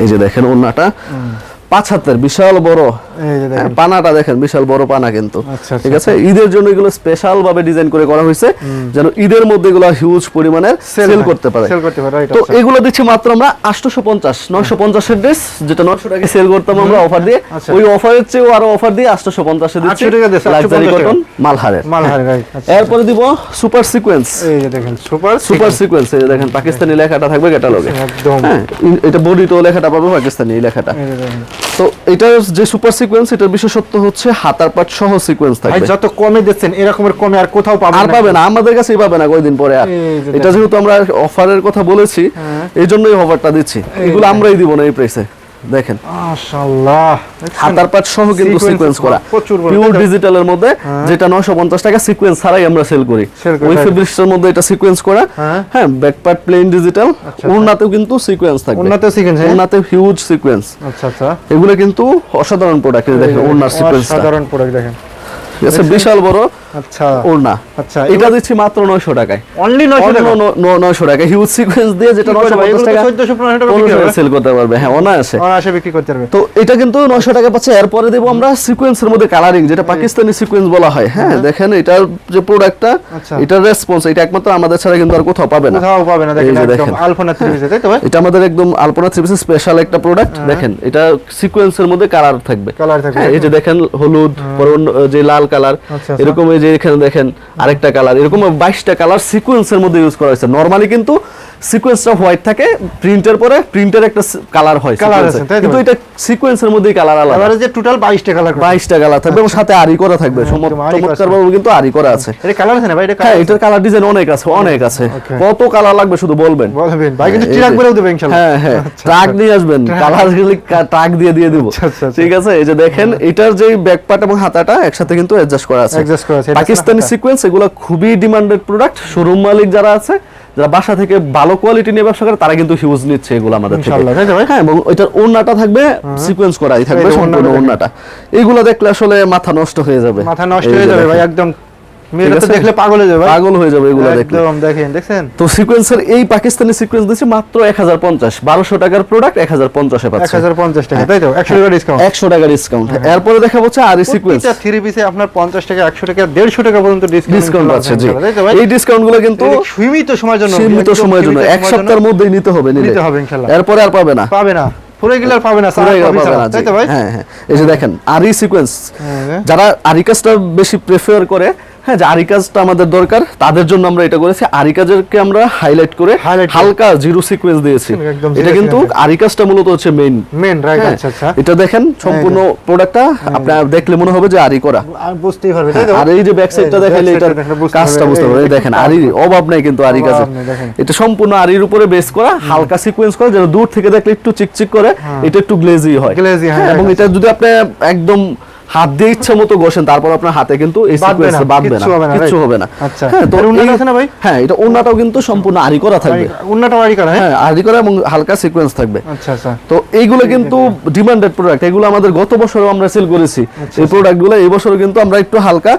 [SPEAKER 1] এই যে দেখেন ওড়নাটা। পাঁচ হাতের বিশাল বড় হ্যাঁ, পানাটা দেখেন বিশাল বড় পানা কিন্তু।
[SPEAKER 2] আচ্ছা, আচ্ছা,
[SPEAKER 1] ঠিক আছে? ঈদের জন্য এগুলো স্পেশাল ভাবে ডিজাইন করে করা হয়েছে যেন ঈদের মধ্যে এগুলো হিউজ পরিমাণের সেল করতে পারে। তো
[SPEAKER 2] আচ্ছা।
[SPEAKER 1] এগুলো দিচ্ছি মাত্র আমরা আটশোশো পঞ্চাশ নয়শো পঞ্চাশের ড্রেস যেটা নয়শো টাকা সেল করতাম আমরা অফার দিয়ে।
[SPEAKER 2] আচ্ছা।
[SPEAKER 1] ওই অফারের চেয়েও আরও অফার দিয়ে আটশোশো পঞ্চাশে দিচ্ছি
[SPEAKER 2] 800 টাকা দিচ্ছে, 850
[SPEAKER 1] লাক্সারি কটন মালহারের।
[SPEAKER 2] মালহার আচ্ছা।
[SPEAKER 1] এরপরে দিব সুপার সিকোয়েন্স
[SPEAKER 2] দেখেন সুপার
[SPEAKER 1] সুপার সিকোয়েন্স এই যে দেখেন পাকিস্তানি লেখাটা থাকবে ক্যাটালগে
[SPEAKER 2] একদম।
[SPEAKER 1] হ্যাঁ এটা বডিতেও লেখাটা পাবে পাকিস্তানি লেখাটা। তো এটার যে সুপার সিকোয়েন্স এটার বিশেষত্ব হচ্ছে হাতার পাট সহ সিকোয়েন্স
[SPEAKER 2] ভাই
[SPEAKER 1] থাকবে।
[SPEAKER 2] যত কমে দিচ্ছেন এরকমের কমে আর কোথাও পাবেন
[SPEAKER 1] আর পাবেন আমাদের কাছেই পাবেন না কয়েকদিন পরে আর। এটা যেহেতু আমরা অফারের কথা বলেছি
[SPEAKER 2] হ্যাঁ।
[SPEAKER 1] এই জন্যই অফারটা দিচ্ছি। এগুলো আমরাই দিব না এই প্রাইসে দেখেন।
[SPEAKER 2] মাশাআল্লাহ।
[SPEAKER 1] হাতার পাট সহ কিন্তু সিকোয়েন্স করা। পিওর ডিজিটালের মধ্যে যেটা 950 টাকা সিকোয়েন্স ছাড়াই আমরা সেল করি। ওই ফেব্রিক্সের মধ্যে এটা সিকোয়েন্স করা।
[SPEAKER 2] হ্যাঁ।
[SPEAKER 1] হ্যাঁ ব্যাক পার্ট প্লেন ডিজিটাল ওড়নাতেও কিন্তু সিকোয়েন্স থাকবে।
[SPEAKER 2] ওড়নাতেও সিকোয়েন্স
[SPEAKER 1] ওড়নাতেও হিউজ সিকোয়েন্স
[SPEAKER 2] আচ্ছা আচ্ছা।
[SPEAKER 1] এগুলো কিন্তু অসাধারণ প্রোডাক্ট দেখেন ওড়নার সিকোয়েন্স
[SPEAKER 2] অসাধারণ প্রোডাক্ট দেখেন।
[SPEAKER 1] ঠিক আছে বিশাল বড়
[SPEAKER 2] আচ্ছা।
[SPEAKER 1] ওড়না।
[SPEAKER 2] আচ্ছা
[SPEAKER 1] এটা দিচ্ছি মাত্র 900 টাকায়।
[SPEAKER 2] অনলি 900 টাকা?
[SPEAKER 1] নয়শো টাকা হিউজ সিকোয়েন্স দিয়ে যেটা
[SPEAKER 2] কি করে ভাই?
[SPEAKER 1] 950 টাকা
[SPEAKER 2] 1400 1500 টাকা বিক্রি হবে।
[SPEAKER 1] সেল করতে পারবে। হ্যাঁ অনায়াসে।
[SPEAKER 2] আর বিক্রি করতে পারবে।
[SPEAKER 1] তো এটা কিন্তু নয়শো টাকা পাচ্ছে। এরপরে দেবো আমরা সিকোয়েন্সের মধ্যে কালারিং যেটা পাকিস্তানি সিকোয়েন্স বলা হয়। হ্যাঁ দেখেন এটার যে প্রোডাক্টটা
[SPEAKER 2] আচ্ছা।
[SPEAKER 1] এটার রেসপন্স এটা একমাত্র আমাদের ছাড়া কিন্তু আর কোথাও পাবে না।
[SPEAKER 2] কোথাও পাবে না দেখেন একদম আলপনা ত্রিভুজে তাই তো ভাই?
[SPEAKER 1] এটা আমাদের একদম আলপনা স্পেশাল একটা প্রোডাক্ট দেখেন এটা সিকোয়েন্সের মধ্যে কালার থাকবে।
[SPEAKER 2] Colour থাকবে।
[SPEAKER 1] হ্যাঁ, এই যে দেখেন হলুদ যে লাল কালার
[SPEAKER 2] আচ্ছা, আচ্ছা।
[SPEAKER 1] এরকম এই যে এখানে দেখেন আরেকটা কালার এরকম বাইশটা কালার সিকোয়েন্সের মধ্যে ইউজ করা হয়েছে। নরমালি কিন্তু সিকোয়েন্সটা হোয়াইট থাকে প্রিন্টের পরে প্রিন্টের একটা কালার হয় কিন্তু এটা সিকোয়েন্সের মধ্যেই কালার আলাদা।
[SPEAKER 2] এবারে যে টোটাল 22 টাকা লাগবে
[SPEAKER 1] বাইশটা কালার থাকবে এবং সাথে আরি করা থাকবে।
[SPEAKER 2] করা
[SPEAKER 1] চমৎকার ভাবে কিন্তু আরি করা আছে।
[SPEAKER 2] এটা কালার আছে না ভাই? এটা
[SPEAKER 1] হ্যাঁ এটার কালার ডিজাইন অনেক আছে অনেক আছে। কত কালার লাগবে শুধু বলবেন?
[SPEAKER 2] বলবেন। ভাই কিন্তু ট্রাক
[SPEAKER 1] যে-
[SPEAKER 2] করেও দেবে ইনশাআল্লাহ
[SPEAKER 1] হ্যাঁ হ্যাঁ।
[SPEAKER 2] আচ্ছা,
[SPEAKER 1] ট্রাক
[SPEAKER 2] আচ্ছা।
[SPEAKER 1] নিয়ে আসবেন। কালার গুলি ট্রাক দিয়ে দিয়ে দিব।
[SPEAKER 2] আচ্ছা, আচ্ছা, আচ্ছা।
[SPEAKER 1] ঠিক আছে? এই যে দেখেন এটার যে ব্যাক পার্ট এবং হাতাটা একসাথে কিন্তু অ্যাডজাস্ট করা আছে।
[SPEAKER 2] Adjust করা আছে,
[SPEAKER 1] পাকিস্তানি সিকোয়েন্স এগুলো খুবই ডিমান্ডেড প্রোডাক্ট শোরুম মালিক যারা আছে যারা বাসা থেকে ভালো কোয়ালিটি নিয়ে ব্যবসা করে তারা কিন্তু হিউজ নিচ্ছে এগুলো আমাদের থেকে? হ্যাঁ এবং ওইটার ওড়নাটা থাকবে সিকোয়েন্স করাই থাকবে সম্পূর্ণ
[SPEAKER 2] ওড়নাটা
[SPEAKER 1] এইগুলো দেখলে আসলে মাথা নষ্ট হয়ে যাবে।
[SPEAKER 2] মাথা নষ্ট হয়ে যাবে ভাই একদম মেয়েরা তো দেখলে পাগল হয়ে যাবে
[SPEAKER 1] পাগল হয়ে যাবে এগুলো দেখলে।
[SPEAKER 2] একদম দেখেন দেখছেন?
[SPEAKER 1] তো সিকোয়েন্সের এই পাকিস্তানি সিকোয়েন্স দিচ্ছে মাত্র এক হাজার পঞ্চাশ। বারোশো টাকার প্রোডাক্ট এক হাজার পঞ্চাশে
[SPEAKER 2] 1050 টাকা তাই তো? 100 টাকা ডিসকাউন্ট
[SPEAKER 1] একশো টাকা ডিসকাউন্ট এরপরে দেখা হচ্ছে আর সিকোয়েন্স
[SPEAKER 2] প্রত্যেকটা থ্রি পিসে আপনার 50 টাকা 100 টাকা 150 টাকা পর্যন্ত ডিসকাউন্ট
[SPEAKER 1] ডিসকাউন্ট আছে জি।
[SPEAKER 2] তাই তো ভাই?
[SPEAKER 1] এই ডিসকাউন্ট কিন্তু
[SPEAKER 2] সীমিত সময়ের জন্য
[SPEAKER 1] সীমিত সময়ের জন্য। এক সপ্তাহের মধ্যেই নিতে হবে
[SPEAKER 2] নিতে হবে ইনশাআল্লাহ।
[SPEAKER 1] এরপরে আর পাবে না।
[SPEAKER 2] পাবে না। পাবে না তাই তো ভাই?
[SPEAKER 1] হ্যাঁ হ্যাঁ। এই যে দেখেন আরি সিকোয়েন্স। যারা আরি কাজটা বেশি প্রেফার করে হ্যাঁ যে আরি কাজটা আমাদের দরকার তাদের জন্য আমরা এটা করেছি। আরি কাজেরকে আমরা হাইলাইট করে হালকা জিরো সিকোয়েন্স দিয়েছি। এটা কিন্তু। আরি কাজটা মূলত হচ্ছে মেইন
[SPEAKER 2] মেন রাইট আচ্ছা আচ্ছা।
[SPEAKER 1] এটা দেখেন সম্পূর্ণ প্রোডাক্টটা আপনার দেখলে মনে হবে যে আরি করা।
[SPEAKER 2] আমি বুঝতেই পারবে
[SPEAKER 1] আর এই যে ব্যাক সাইডটা দেখাইলে এটা কাজটা বুঝতে পারবে।
[SPEAKER 2] দেখেন
[SPEAKER 1] আরি অভাব নাই কিন্তু আরি কাজে এটা সম্পূর্ণ আরির উপরে বেস করা হালকা সিকোয়েন্স করা যেন দূর থেকে দেখলে একটু চিকচিক করে এটা একটু গ্লেজি হয়।
[SPEAKER 2] Glazy, হ্যাঁ,
[SPEAKER 1] এবং এটা যদি আপনি একদম হাত দিয়ে ইচ্ছা মতো ঘষেন তারপর আপনার হাতে কিন্তু এই সিকোয়েন্স বাঁধবে না
[SPEAKER 2] কিচ্ছু হবে না, আচ্ছা।
[SPEAKER 1] হ্যাঁ তো এই-
[SPEAKER 2] আছে না ভাই?
[SPEAKER 1] হ্যাঁ এটা ওন্নাটাও কিন্তু সম্পূর্ণ আরি করা থাকবে।
[SPEAKER 2] উন্নাটা বাড়ি করা হ্যাঁ?
[SPEAKER 1] হ্যাঁ আরি করা এবং হালকা সিকোয়েন্স থাকবে।
[SPEAKER 2] আচ্ছা আচ্ছা।
[SPEAKER 1] তো এইগুলো কিন্তু ডিমান্ডেড প্রোডাক্ট এগুলো আমাদের গত বছরও আমরা সেল করেছি।
[SPEAKER 2] আচ্ছা,
[SPEAKER 1] এই প্রোডাক্টগুলো এই বছরও কিন্তু আমরা একটু হালকা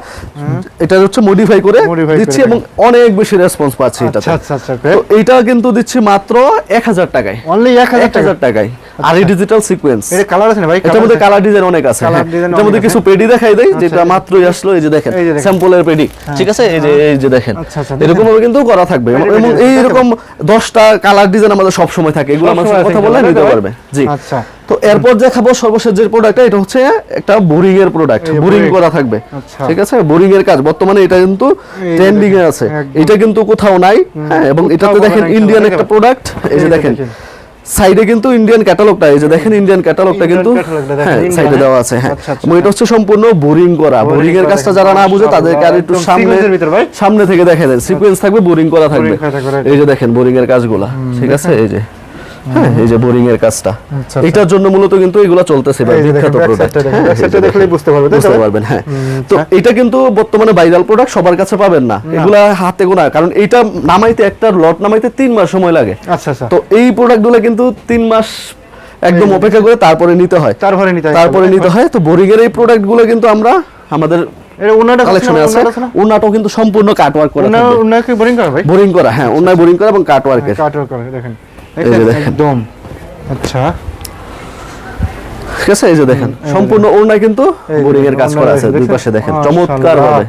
[SPEAKER 1] এটা হচ্ছে মডিফাই করে দিচ্ছি এবং অনেক বেশি রেসপন্স পাচ্ছি
[SPEAKER 2] আচ্ছা আচ্ছা আচ্ছা
[SPEAKER 1] তো এইটা কিন্তু দিচ্ছি মাত্র এক হাজার টাকায়।
[SPEAKER 2] অনলি এক
[SPEAKER 1] এক
[SPEAKER 2] হাজার টাকা
[SPEAKER 1] হাজার টাকায়। আর এই ডিজিটাল সিকোয়েন্স
[SPEAKER 2] এটা কালার আছে না ভাই?
[SPEAKER 1] এটার মধ্যে কালার ডিজাইন অনেক আছে। এটার মধ্যে কিছু। পেডি দেখাই দেয়
[SPEAKER 2] আচ্ছা,
[SPEAKER 1] যেটা মাত্রই আসলো এই যে দেখেন
[SPEAKER 2] এই।
[SPEAKER 1] স্যাম্পলের পেডি ঠিক আছে? এই যে এই যে দেখেন।
[SPEAKER 2] আচ্ছা, আচ্ছা,
[SPEAKER 1] এরকম ভাবে কিন্তু করা থাকবে। এবং
[SPEAKER 2] আছে,
[SPEAKER 1] এইরকম দশটা কালার ডিজাইন আমাদের সব সময় থাকে এগুলো আমার কথা বললে নিতে পারবে। জি।
[SPEAKER 2] আচ্ছা।
[SPEAKER 1] তো এরপর দেখাবো সর্বশেষ যে প্রোডাক্টটা এটা হচ্ছে একটা বোরিং এর প্রোডাক্ট বোরিং করা থাকবে। ঠিক আছে? বোরিং এর কাজ। বর্তমানে এটা কিন্তু ট্রেন্ডিং এ আছে। এটা কিন্তু কোথাও নাই হ্যাঁ? এবং এটাতে দেখেন ইন্ডিয়ান একটা প্রোডাক্ট এই যে
[SPEAKER 2] এই
[SPEAKER 1] দেখেন। সাইডে কিন্তু ইন্ডিয়ান ক্যাটালগটা এই যে দেখেন ইন্ডিয়ান ক্যাটালগটা কিন্তু হ্যাঁ সাইডে
[SPEAKER 2] হ্যাঁ?
[SPEAKER 1] দেওয়া আছে হ্যাঁ।
[SPEAKER 2] আচ্ছা, আচ্ছা,
[SPEAKER 1] এটা হচ্ছে সম্পূর্ণ বোরিং করা। বোরিং এর কাজটা যারা না বুঝে তাদেরকে আর একটু সামনে। সামনে থেকে দেখে দেন সিকোয়েন্স থাকবে বোরিং করা থাকবে. এই যে দেখেন বোরিং এর কাজগুলা ঠিক আছে? এই যে। হ্যাঁ এই যে বোরিং এর কাজটা।
[SPEAKER 2] আচ্ছা,
[SPEAKER 1] এটার জন্য মূলত কিন্তু এগুলো চলতেছে বিখ্যাত প্রোডাক্ট
[SPEAKER 2] side টা দেখেন, back side টা দেখলেই বুঝতে পারবে,
[SPEAKER 1] বুঝতে পারবেন হ্যাঁ। তো
[SPEAKER 2] আচ্ছা।
[SPEAKER 1] এটা কিন্তু বর্তমানে ভাইরাল প্রোডাক্ট সবার কাছে পাবেন না। এগুলা হাতে গোনা কারণ এটা নামাইতে একটা লট নামাইতে তিন মাস সময় লাগে।
[SPEAKER 2] আচ্ছা আচ্ছা।
[SPEAKER 1] তো এই প্রোডাক্টগুলো কিন্তু তিন মাস একদম অপেক্ষা করে তারপরে নিতে হয়।
[SPEAKER 2] তারপরে নিতে হয়।
[SPEAKER 1] তারপরে নিতে হয় তো বোরিং এর এই প্রোডাক্টগুলো কিন্তু আমরা আমাদের কালেকশনে আছে ওনাটাও কিন্তু সম্পূর্ণ কাটওয়ার্ক করা
[SPEAKER 2] বোরিং করা ভাই?
[SPEAKER 1] বোরিং করা হ্যাঁ বোরিং করা এবং কাটওয়ার্কের
[SPEAKER 2] কাটওয়ার্ক করা দেখেন। একদম। আচ্ছা।
[SPEAKER 1] ঠিক আছে? এই যে দেখেন সম্পূর্ণ ওনায় কিন্তু বোরিং এর কাজ করা আছে
[SPEAKER 2] দেখেন?
[SPEAKER 1] দুই পাশে দেখেন। চমৎকার ভাবে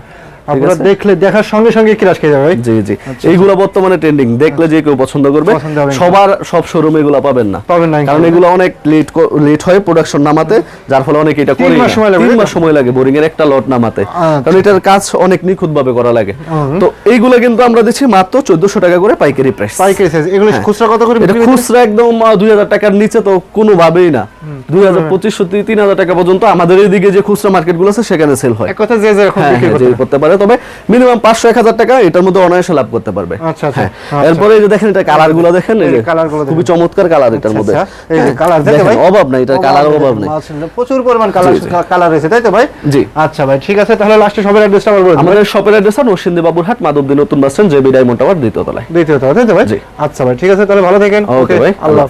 [SPEAKER 2] আপনারা দেখলে দেখার সঙ্গে সঙ্গে ক্রাশ খেয়ে যাবে
[SPEAKER 1] জি জি। এইগুলো বর্তমানে ট্রেন্ডিং দেখলে যে কেউ পছন্দ করবে
[SPEAKER 2] আচ্ছা।
[SPEAKER 1] সবার সব শোরুমে এগুলো পাবেন না।
[SPEAKER 2] পাবেন না
[SPEAKER 1] কারণ এগুলো অনেক লেট লেট হয় প্রোডাকশন নামাতে যার ফলে অনেক এটা করে তিন মাস সময় লাগে বোরিং এর একটা লট নামাতে।
[SPEAKER 2] আচ্ছা।
[SPEAKER 1] কারণ এটার কাজ অনেক নিখুঁত ভাবে করা লাগে। তো এইগুলো কিন্তু আমরা দিচ্ছি মাত্র চোদ্দশো টাকা করে পাইকারি প্রাইস
[SPEAKER 2] পাইকারি সাইজ এগুলো
[SPEAKER 1] হ্যাঁ।
[SPEAKER 2] খুচরা কত করে
[SPEAKER 1] এটা
[SPEAKER 2] বিক্রি
[SPEAKER 1] খুচরা একদম দুই হাজার টাকার নিচে তো কোনোভাবেই না। দুই হাজার পঁচিশশো তিন হাজার টাকা পর্যন্ত আমাদের এইদিকে যে খুচরা মার্কেটগুলো আছে সেখানে সেল হয়।
[SPEAKER 2] এক কথা যে যে এখন
[SPEAKER 1] হ্যাঁ
[SPEAKER 2] বিক্রি
[SPEAKER 1] হ্যাঁ,
[SPEAKER 2] করতে
[SPEAKER 1] যে পারে তবে মিনিমাম পাঁচশো এক হাজার টাকা এটার মধ্যে অনায়াসে লাভ করতে পারবে।
[SPEAKER 2] আচ্ছা, আচ্ছা,
[SPEAKER 1] হ্যাঁ
[SPEAKER 2] আচ্ছা।
[SPEAKER 1] এরপরে এই যে দেখেন এটা কালারগুলো দেখেন খুবই চমৎকার কালার এটার
[SPEAKER 2] আচ্ছা,
[SPEAKER 1] মধ্যে। হ্যাঁ,
[SPEAKER 2] কালার দেখেন
[SPEAKER 1] দেখেন, অভাব নাই এটার কালার অভাব নেই।
[SPEAKER 2] প্রচুর পরিমাণ কালার। কালার রয়েছে তাই তো ভাই?
[SPEAKER 1] জি।
[SPEAKER 2] আচ্ছা ভাই ঠিক আছে তাহলে লাস্টে সবার অ্যাড্রেসটা আবার বলে
[SPEAKER 1] আমাদের শপের অ্যাড্রেস নরসিংদী বাবুরহাট মাধবদী নতুন bus stand JB diamond tower দ্বিতীয় তলায়।
[SPEAKER 2] দ্বিতীয় তো তাই তো ভাই?
[SPEAKER 1] জি।
[SPEAKER 2] আচ্ছা ভাই ঠিক আছে তাহলে ভালো থাকেন।
[SPEAKER 1] ওকে ভাই।
[SPEAKER 2] আল্লাহ।